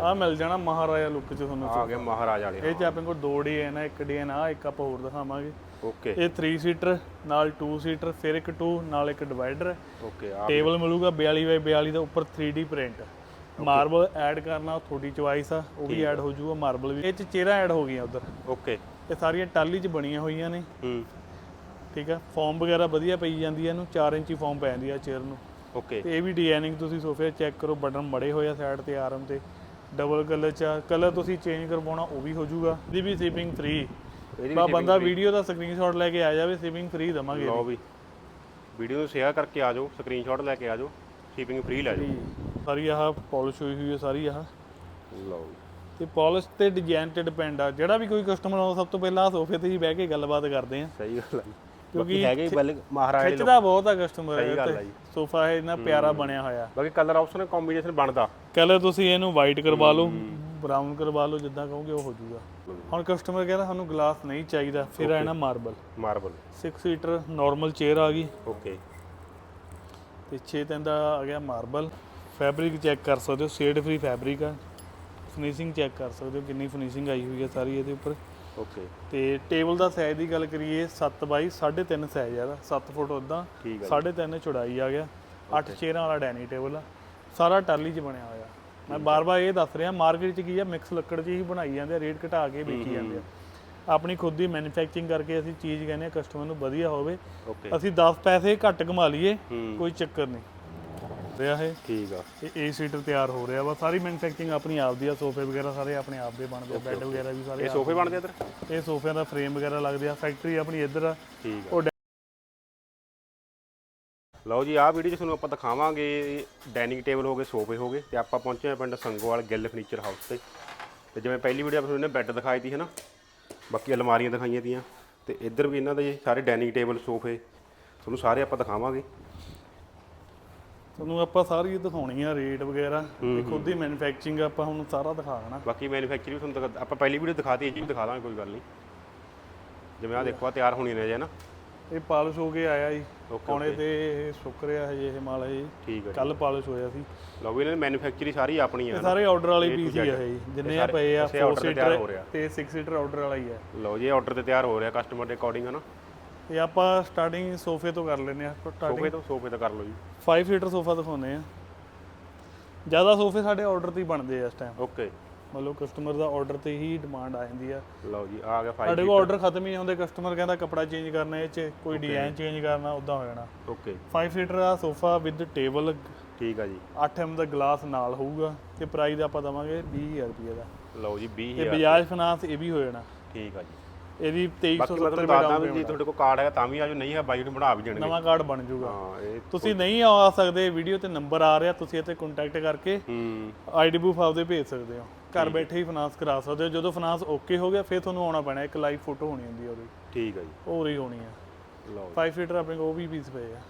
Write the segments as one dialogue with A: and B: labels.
A: ਆ ਮਿਲ ਜਾਣਾ ਮਹਾਰਾਜਾ ਲੁੱਕ ਚ ਤੁਹਾਨੂੰ
B: ਆ ਗਿਆ ਮਹਾਰਾਜ ਵਾਲੇ
A: ਇਹ ਚ ਆਪਣੇ ਕੋਲ ਦੋ ਡੀਐਨ ਆ ਇੱਕ ਡੀਐਨ ਆ ਇੱਕ ਆਪਾਂ ਹੋਰ ਦਿਖਾਵਾਂਗੇ।
B: ਓਕੇ।
A: ਇਹ 3 ਸੀਟਰ ਨਾਲ 2 ਸੀਟਰ ਫਿਰ ਇੱਕ 2 ਨਾਲ ਇੱਕ ਡਿਵਾਈਡਰ
B: ਓਕੇ ਆ
A: ਟੇਬਲ ਮਿਲੂਗਾ 42 ਬਾਈ 42 ਦਾ ਉੱਪਰ 3D ਪ੍ਰਿੰਟ ਮਾਰਬਲ ਐਡ ਕਰਨਾ ਤੁਹਾਡੀ ਚੁਆਇਸ ਆ ਉਹ ਵੀ ਐਡ ਹੋ ਜਾਊਗਾ ਮਾਰਬਲ ਵੀ। ਇਹ ਚ ਚਿਹਰਾ ਐਡ ਹੋ ਗਈਆਂ ਉਧਰ।
B: ਓਕੇ।
A: ਇਹ ਸਾਰੀਆਂ ਟਾਲੀ ਚ ਬਣੀਆਂ ਹੋਈਆਂ ਨੇ।
B: ਹੂੰ।
A: ਠੀਕ ਆ ਫਾਰਮ ਵਗੈਰਾ ਵਧੀਆ ਪਈ ਜਾਂਦੀ ਹੈ ਇਹਨੂੰ 4 ਇੰਚੀ ਫਾਰਮ ਪੈ ਜਾਂਦੀ ਆ ਚੇਅਰ ਨੂੰ।
B: ਓਕੇ।
A: ਤੇ ਇਹ ਵੀ ਡਿਜ਼ਾਈਨਿੰਗ ਤੁਸੀਂ ਸੋਫੇ ਚੈੱਕ ਕਰੋ ਬਟਨ ਮੜੇ ਹੋਏ ਆ ਸਾਈਡ ਤੇ ਆਰਮ ਤੇ। ਡਬਲ ਕਲਰ ਚ ਕਲਰ ਤੁਸੀਂ ਚੇਂਜ ਕਰਵਾਉਣਾ ਉਹ ਵੀ ਹੋ ਜਾਊਗਾ ਇਹਦੀ ਵੀ ਸ਼ਿਪਿੰਗ ਫ੍ਰੀ ਬਾ ਬੰਦਾ ਵੀਡੀਓ ਦਾ ਸਕਰੀਨਸ਼ਾਟ ਲੈ ਕੇ ਆ ਜਾਵੇ ਸ਼ਿਪਿੰਗ ਫ੍ਰੀ ਦਵਾਂਗੇ
B: ਲਓ ਵੀ। ਵੀਡੀਓ ਸ਼ੇਅਰ ਕਰਕੇ ਆ ਜਾਓ ਸਕਰੀਨਸ਼ਾਟ ਲੈ ਕੇ ਆ ਜਾਓ ਸ਼ਿਪਿੰਗ ਫ੍ਰੀ ਲੈ ਜਾਓ।
A: ਸਾਰੀ ਆਹ ਪਾਲਿਸ਼ ਹੋਈ ਹੋਈ ਹੈ ਸਾਰੀ ਆਹ।
B: ਲਓ
A: ਤੇ ਪਾਲਿਸ਼ ਤੇ ਡਿਜ਼ਾਈਨ ਤੇ ਡਿਪੈਂਡ ਆ ਜਿਹੜਾ ਵੀ ਕੋਈ ਕਸਟਮਰ ਆਉਂਦਾ ਸਭ ਤੋਂ ਪਹਿਲਾਂ ਸੋਫੇ ਤੇ ਹੀ ਬਹਿ ਕੇ ਗੱਲਬਾਤ ਕਰਦੇ ਆ।
B: ਸਹੀ ਗੱਲ ਹੈ
A: ਕਿਉਂਕਿ
B: ਹੈਗੇ ਬਲ ਮਹਾਰਾਜ
A: ਖਿੱਚਦਾ ਬਹੁਤ ਆ ਕਸਟਮਰ
B: ਸਹੀ ਗੱਲ ਆ ਜੀ।
A: ਸੋਫਾ ਇਹ ਇੰਨਾ ਪਿਆਰਾ ਬਣਿਆ ਹੋਇਆ।
B: ਬਾਕੀ ਕਲਰ ਆਪਸ਼ਨ ਕੰਬੀਨੇਸ਼ਨ ਬਣਦਾ।
A: ਕਲਰ ਤੁਸੀਂ ਇਹਨੂੰ ਵਾਈਟ ਕਰਵਾ ਲਓ ਬਰਾਊਨ ਕਰਵਾ ਲਓ ਜਿੱਦਾਂ ਕਹੋਗੇ ਉਹ ਹੋ ਜਾਊਗਾ। ਹੁਣ ਕਸਟਮਰ ਕਹਿੰਦਾ ਸਾਨੂੰ ਗਲਾਸ ਨਹੀਂ ਚਾਹੀਦਾ ਫਿਰ ਆਇਆ ਨਾ marble
B: marble
A: 6 seater normal chair ਆ ਗਈ।
B: ਓਕੇ
A: ਤੇ 6 ਤਿੰਨ ਦਾ ਆ ਗਿਆ ਮਾਰਬਲ ਫੈਬਰਿਕ ਚੈੱਕ ਕਰ ਸਕਦੇ ਹੋ ਸ਼ੇਡ ਫ੍ਰੀ ਫੈਬਰਿਕ ਆ। ਫਿਨਿਸ਼ਿੰਗ ਚੈੱਕ ਕਰ ਸਕਦੇ ਹੋ ਕਿੰਨੀ ਫਿਨਿਸ਼ਿੰਗ ਆਈ ਹੋਈ ਹੈ ਸਾਰੀ ਇਹਦੇ ਉੱਪਰ।
B: ਓਕੇ
A: ਤੇ ਟੇਬਲ ਦਾ ਸਾਈਜ਼ ਦੀ ਗੱਲ ਕਰੀਏ 7 ਬਾਈ 3.5 ਸਾਈਜ਼ ਆ ਇਹਦਾ। 7 ਫੁੱਟ ਉਦਾਂ
B: ਠੀਕ ਹੈ
A: 3.5 ਚੌੜਾਈ ਆ ਗਿਆ। 8 ਚੇਅਰਾਂ ਵਾਲਾ ਡਾਈਨਿੰਗ ਟੇਬਲ ਆ। ਸਾਰਾ ਟਾਲੀ 'ਚ ਬਣਿਆ ਹੋਇਆ। ਮੈਂ ਬਾਰ-ਬਾਰ ਇਹ ਦੱਸ ਰਿਹਾ ਮਾਰਕੀਟ 'ਚ ਕੀ ਆ ਮਿਕਸ ਲੱਕੜ 'ਚ ਹੀ ਬਣਾਈ ਜਾਂਦੇ ਆ ਰੇਟ ਘਟਾ ਕੇ ਵੇਚੀ ਜਾਂਦੇ ਆ। ਆਪਣੀ ਖੁਦ ਦੀ ਮੈਨੂਫੈਕਚਰਿੰਗ ਕਰਕੇ ਅਸੀਂ ਚੀਜ਼ ਕਹਿੰਦੇ ਆ ਕਸਟਮਰ ਨੂੰ ਵਧੀਆ ਹੋਵੇ। ਅਸੀਂ 10 ਪੈਸੇ ਘੱਟ ਕਮਾ ਲਈਏ ਕੋਈ ਚੱਕਰ ਨਹੀਂ। ਰਿਹਾ ਹੈ
B: ਠੀਕ ਆ।
A: ਇਹ ਏ ਸੀਟਰ ਤਿਆਰ ਹੋ ਰਿਹਾ ਵਾ। ਸਾਰੀ ਮੈਨੂਫੈਕਚਰਿੰਗ ਆਪਣੀ ਆਪ ਦੀ ਆ। ਸੋਫੇ ਵਗੈਰਾ ਸਾਰੇ ਆਪਣੇ ਆਪ ਦੇ ਬਣਦੇ ਆ। ਬੈੱਡ ਵਗੈਰਾ ਵੀ ਸਾਰੇ
B: ਇਹ ਸੋਫੇ ਬਣਦੇ ਇੱਧਰ?
A: ਇਹ ਸੋਫਿਆਂ ਦਾ ਫਰੇਮ ਵਗੈਰਾ ਲੱਗਦੇ ਆ। ਫੈਕਟਰੀ ਆਪਣੀ ਇੱਧਰ ਆ।
B: ਠੀਕ ਆ। ਲਓ ਜੀ ਆਹ ਵੀਡੀਓ 'ਚ ਤੁਹਾਨੂੰ ਆਪਾਂ ਦਿਖਾਵਾਂਗੇ ਡਾਈਨਿੰਗ ਟੇਬਲ ਹੋ ਗਏ ਸੋਫੇ ਹੋ ਗਏ ਤੇ ਆਪਾਂ ਪਹੁੰਚੇ ਹਾਂ ਪਿੰਡ ਸੰਗੋਵਾਲ ਗਿੱਲ ਫਰਨੀਚਰ ਹਾਊਸ ਤੇ। ਤੇ ਜਿਵੇਂ ਪਹਿਲੀ ਵੀਡੀਓ ਆਪਾਂ ਤੁਹਾਨੂੰ ਬੈੱਡ ਦਿਖਾਈ ਤੀ ਹੈ ਨਾ ਬਾਕੀ ਅਲਮਾਰੀਆਂ ਦਿਖਾਈਆਂ ਤੀਆਂ। ਤੇ ਇੱਧਰ ਵੀ ਇਹਨਾਂ ਦੇ ਸਾਰੇ ਡਾਈਨਿੰਗ ਟੇਬਲ ਸੋਫੇ। ਤੁਹਾਨੂੰ ਸਾਰੇ ਆਪਾਂ ਦਿਖਾਵਾਂਗੇ।
A: ਤੁਹਾਨੂੰ ਆਪਾਂ ਸਾਰੀ ਦਿਖਾਉਣੀ ਆ ਰੇਟ ਵਗੈਰਾ ਤੇ ਖੁਦ ਦੀ ਮੈਨੂਫੈਕਚਰਿੰਗ ਆਪਾਂ ਹੁਣ ਸਾਰਾ ਦਿਖਾ ਦੇਣਾ।
B: ਬਾਕੀ ਮੈਨੂਫੈਕਚਰ ਵੀ ਤੁਹਾਨੂੰ ਦਿਖਾ- ਆਪਾਂ ਪਹਿਲੀ ਵੀਡੀਓ ਦਿਖਾਤੀ ਇਹ ਵੀ ਦਿਖਾ ਦਾਂਗੇ ਕੋਈ ਗੱਲ ਨਹੀਂ। ਜਿਵੇਂ ਆਹ ਦੇਖੋ ਆਹ ਤਿਆਰ ਹੋਣੀ ਨੇ ਜੇ ਨਾ।
A: ਇਹ ਪਾਲਿਸ਼ ਹੋ ਕੇ ਆਇਆ ਜੀ। ਪੌਣੇ ਤੇ ਇਹ ਸੁੱਕ ਰਿਹਾ ਹਜੇ ਇਹ ਮਾਲ
B: ਠੀਕ ਹੈ
A: ਕੱਲ ਪਾਲਿਸ਼ ਹੋਇਆ ਸੀ।
B: ਲਓ ਵੀ ਇਹਨਾਂ ਦੀ ਮੈਨੂਫੈਕਚਰ ਸਾਰੀ ਆਪਣੀ
A: ਇਹ
B: ਆ
A: ਸਾਰੇ ਆਰਡਰ ਵਾਲੇ
B: A to
A: ਪੀਸ ਹੀ ਆ। ਇਹ। ਜੀ। ਜਿੰਨੇ
B: ਇਹ
A: ਆ
B: ਸਾਰੇ
A: ਪਏ ਆ
B: ਇਸੇ
A: 4
B: order ਤੇ ਤਿਆਰ ਹੋ
A: ਸੀਟਰ
B: ਰਿਹਾ।
A: ਤੇ 6 ਸੀਟਰ ਆਰਡਰ ਵਾਲਾ ਹੀ ਹੈ
B: ਲਓ ਜੀ ਆਰਡਰ ਤੇ ਤਿਆਰ ਹੋ ਰਿਹਾ ਕਸਟਮਰ ਦੇ ਅਕੋਰਡਿੰਗ ਹੈ ਨਾ।
A: ਇਹ ਆਪਾਂ ਸਟਾਰਟਿੰਗ ਸੋਫੇ ਤੋਂ ਕਰ ਲੈਨੇ ਆ ਸਟਾਰਟਿੰਗ
B: ਸੋਫੇ ਤੋਂ ਸੋਫੇ ਤੋਂ ਕਰ ਲਓ ਜੀ।
A: 5 ਸੀਟਰ ਸੋਫਾ ਦਿਖਾਉਂਦੇ ਆ ਜ਼ਿਆਦਾ ਸੋਫੇ ਸਾਡੇ ਆਰਡਰ ਤੇ ਹੀ ਬਣਦੇ ਆ ਇਸ ਟਾਈਮ
B: ਓਕੇ
A: ਮਤਲਬ ਕਸਟਮਰ ਦਾ ਆਰਡਰ ਤੇ ਹੀ ਡਿਮਾਂਡ ਆ ਜਾਂਦੀ ਆ।
B: ਲਓ ਜੀ ਆ ਗਿਆ 5
A: ਸਾਡੇ ਕੋਲ ਆਰਡਰ ਖਤਮ ਹੀ ਨਹੀਂ ਹੁੰਦੇ। ਕਸਟਮਰ ਕਹਿੰਦਾ ਕਪੜਾ ਚੇਂਜ ਕਰਨਾ ਇਹ ਚ ਕੋਈ ਡਿਜ਼ਾਈਨ ਚੇਂਜ ਕਰਨਾ ਉਦਾਂ ਹੋ ਜਾਣਾ।
B: ਓਕੇ
A: 5 ਸੀਟਰ ਦਾ ਸੋਫਾ ਵਿਦ ਟੇਬਲ
B: ਠੀਕ ਆ ਜੀ।
A: 8 ਐਮ ਦਾ ਗਲਾਸ ਨਾਲ ਹੋਊਗਾ ਤੇ ਪ੍ਰਾਈਸ ਆਪਾਂ ਦਵਾਂਗੇ 20000 ਰੁਪਏ ਦਾ।
B: ਲਓ ਜੀ
A: ਤੇ
B: 20000
A: ਬਜਾਜ ਫਾਈਨਾਂਸ ਇਹ ਵੀ ਹੋ ਜਾਣਾ।
B: ਠੀਕ ਆ ਜੀ।
A: ਇਹਦੀ
B: ਬਾਕੀ ਮੈਂ
A: 2370
B: ਤੁਹਾਨੂੰ
A: ਰੁਪਏ
B: ਦੱਸਦਾ ਵੀ ਜੇ ਤੁਹਾਡੇ ਕੋਲ ਕਾਰਡ ਹੈਗਾ ਤਾਂ ਵੀ ਆਜੋ ਨਹੀਂ ਹੈ ਬਾਈ ਨੂੰ ਬਣਾ ਵੀ ਦੇਣਗੇ।
A: ਨਵਾਂ ਕਾਰਡ ਬਣ ਜਾਊਗਾ।
B: ਹਾਂ ਇਹ
A: ਤੁਸੀਂ ਨਹੀਂ ਆ ਸਕਦੇ ਵੀਡੀਓ ਤੇ ਨੰਬਰ ਆ ਰਿਹਾ ਤੁਸੀਂ ਇੱਥੇ ਕੰਟੈਕਟ ਕਰਕੇ
B: ਹੂੰ।
A: ਆਈਡੀ ਪ੍ਰੂਫ ਆਪਦੇ ਭੇਜ ਸਕਦੇ ਹੋ। ਘਰ ਬੈਠੇ ਹੀ ਫਾਈਨਾਂਸ ਕਰਾ ਸਕਦੇ ਹੋ। ਜਦੋਂ ਫਾਈਨਾਂਸ ਓਕੇ ਹੋ ਗਿਆ ਫਿਰ ਤੁਹਾਨੂੰ ਆਉਣਾ ਪੈਣਾ ਇੱਕ ਲਾਈਵ ਫੋਟੋ ਹੋਣੀ ਹੁੰਦੀ ਉਹਦੀ।
B: ਠੀਕ ਆ ਜੀ।
A: ਉਹ ਰਹੀ ਹੋਣੀ ਆ।
B: ਲਓ
A: 5 ਫੀਟਰ ਆਪਣੇ ਕੋਲ ਉਹ ਵੀ ਪੀਸ ਪਏ ਆ।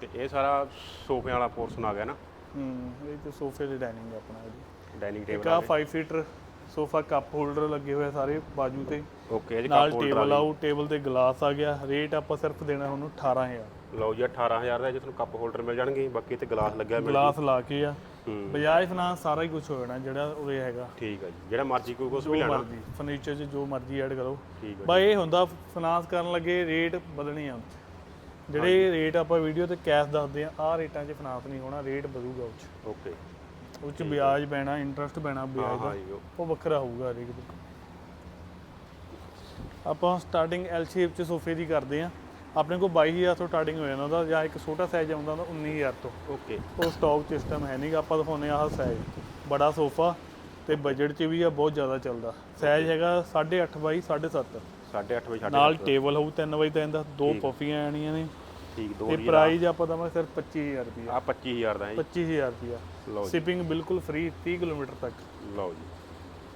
B: ਤੇ ਇਹ ਸਾਰਾ ਸੋਫਿਆਂ ਵਾਲਾ ਪੋਰਸ਼ਨ ਆ ਗਿਆ ਨਾ?
A: ਹੂੰ ਇਹ ਤੇ ਸੋਫੇ ਦੀ ਡਾਈਨਿੰਗ ਆਪਣਾ ਇਹਦੀ
B: ਡਾਈਨਿੰਗ ਟੇਬਲ
A: ਆ 5 ਫੀਟਰ ਸੋਫਾ ਕੱਪ ਹੋਲਡਰ ਲੱਗੇ ਹੋਏ ਆ ਸਾਰੇ ਬਾਜੂ ਤੇ।
B: ਓਕੇ ਇਹ
A: ਨਾਲ
B: ਕੱਪ
A: ਟੇਬਲ ਆਊ ਟੇਬਲ ਤੇ ਗਲਾਸ ਆ ਗਿਆ। ਰੇਟ ਆਪਾਂ ਸਿਰਫ ਦੇਣਾ ਉਹਨੂੰ 18000
B: ਲਓ ਜੀ 18000 ਦਾ ਜੇ ਤੁਹਾਨੂੰ ਕੱਪ ਹੋਲਡਰ ਮਿਲ ਜਾਣਗੇ। ਬਾਕੀ ਤੇ ਗਲਾਸ ਲੱਗਿਆ ਮਿਲ
A: ਗਲਾਸ ਲਾ ਕੇ ਆ।
B: ਹੂੰ।
A: ਬਜਾਜ ਫਾਈਨਾਂਸ ਸਾਰਾ ਹੀ ਕੁਝ ਹੋ ਜਾਣਾ ਜਿਹੜਾ ਉਰੇ ਹੈਗਾ।
B: ਠੀਕ ਆ ਜੀ ਜਿਹੜਾ ਮਰਜ਼ੀ ਕੋਈ ਕੁਝ
A: ਜੋ
B: ਵੀ ਲੈਣਾ।
A: ਮਰਜ਼ੀ ਫਰਨੀਚਰ 'ਚ ਜੋ ਮਰਜ਼ੀ ਐਡ ਕਰੋ।
B: ਠੀਕ ਆ
A: ਬਾ ਇਹ ਹੁੰਦਾ ਫਾਈਨਾਂਸ ਕਰਨ ਲੱਗੇ ਰੇਟ ਬਦਲਣੇ ਆ। ਜਿਹੜੇ ਰੇਟ ਆਪਾਂ ਵੀਡੀਓ ਤੇ ਕੈਸ਼ ਦੱਸਦੇ ਆ ਆਹ ਰੇਟਾਂ 'ਚ ਫਾਈਨਾਂਸ ਨਹੀਂ ਹੋਣਾ ਰੇਟ ਵਧੂਗਾ ਉਹ 'ਚ।
B: ਓਕੇ।
A: ਉਹ 'ਚ ਵਿਆਜ ਪੈਣਾ ਇੰਟਰਸਟ ਪੈਣਾ ਵਿਆਜ ਦਾ।
B: ਹਾਂ ਉਹ-
A: ਵੱਖਰਾ ਹੋਊਗਾ ਹਰੇਕ ਦੇ। ਆਪਾਂ ਸਟਾਰਟਿੰਗ ਐਲ ਸ਼ੇਪ 'ਚ ਸੋਫੇ ਦੀ ਕਰਦੇ ਆ ਆਪਣੇ ਕੋਲ 22000 ਤੋਂ ਸਟਾਰਟਿੰਗ ਹੋ ਜਾਂਦਾ ਉਹਦਾ ਜਾਂ ਇੱਕ ਛੋਟਾ ਸਾਈਜ਼ ਆਉਂਦਾ ਉਹਦਾ 19000 ਤੋਂ।
B: ਓਕੇ
A: ਉਹ ਸਟਾਕ ਸਿਸਟਮ ਹੈ ਨਹੀਂਗਾ ਆਪਾਂ ਦਿਖਾਉਂਦੇ ਆ ਆਹ ਸਾਈਜ਼ ਬੜਾ ਸੋਫਾ ਤੇ ਬਜਟ 'ਚ ਵੀ ਆ ਬਹੁਤ ਜ਼ਿਆਦਾ ਚੱਲਦਾ। ਸਾਈਜ਼ ਹੈਗਾ 8.5 ਬਾਈ 7.5
B: 8:30 ਵਜੇ ਛੱਡ
A: ਨਾਲ ਟੇਬਲ ਹੋਊ 3 ਬਾਈ 3 ਦਾ ਦੋ ਪਫੀਆਂ ਆਣੀਆਂ ਨੇ।
B: ਠੀਕ ਦੋ
A: ਤੇ ਪ੍ਰਾਈਸ ਆਪਾਂ ਦਵਾਂਗੇ ਸਿਰਫ 25000 ਰੁਪਏ
B: ਆ 25000 ਦਾ ਹੈ ਜੀ
A: 25000 ਰੁਪਏ ਸ਼ਿਪਿੰਗ ਬਿਲਕੁਲ ਫ੍ਰੀ 30 ਕਿਲੋਮੀਟਰ ਤੱਕ।
B: ਲਓ ਜੀ।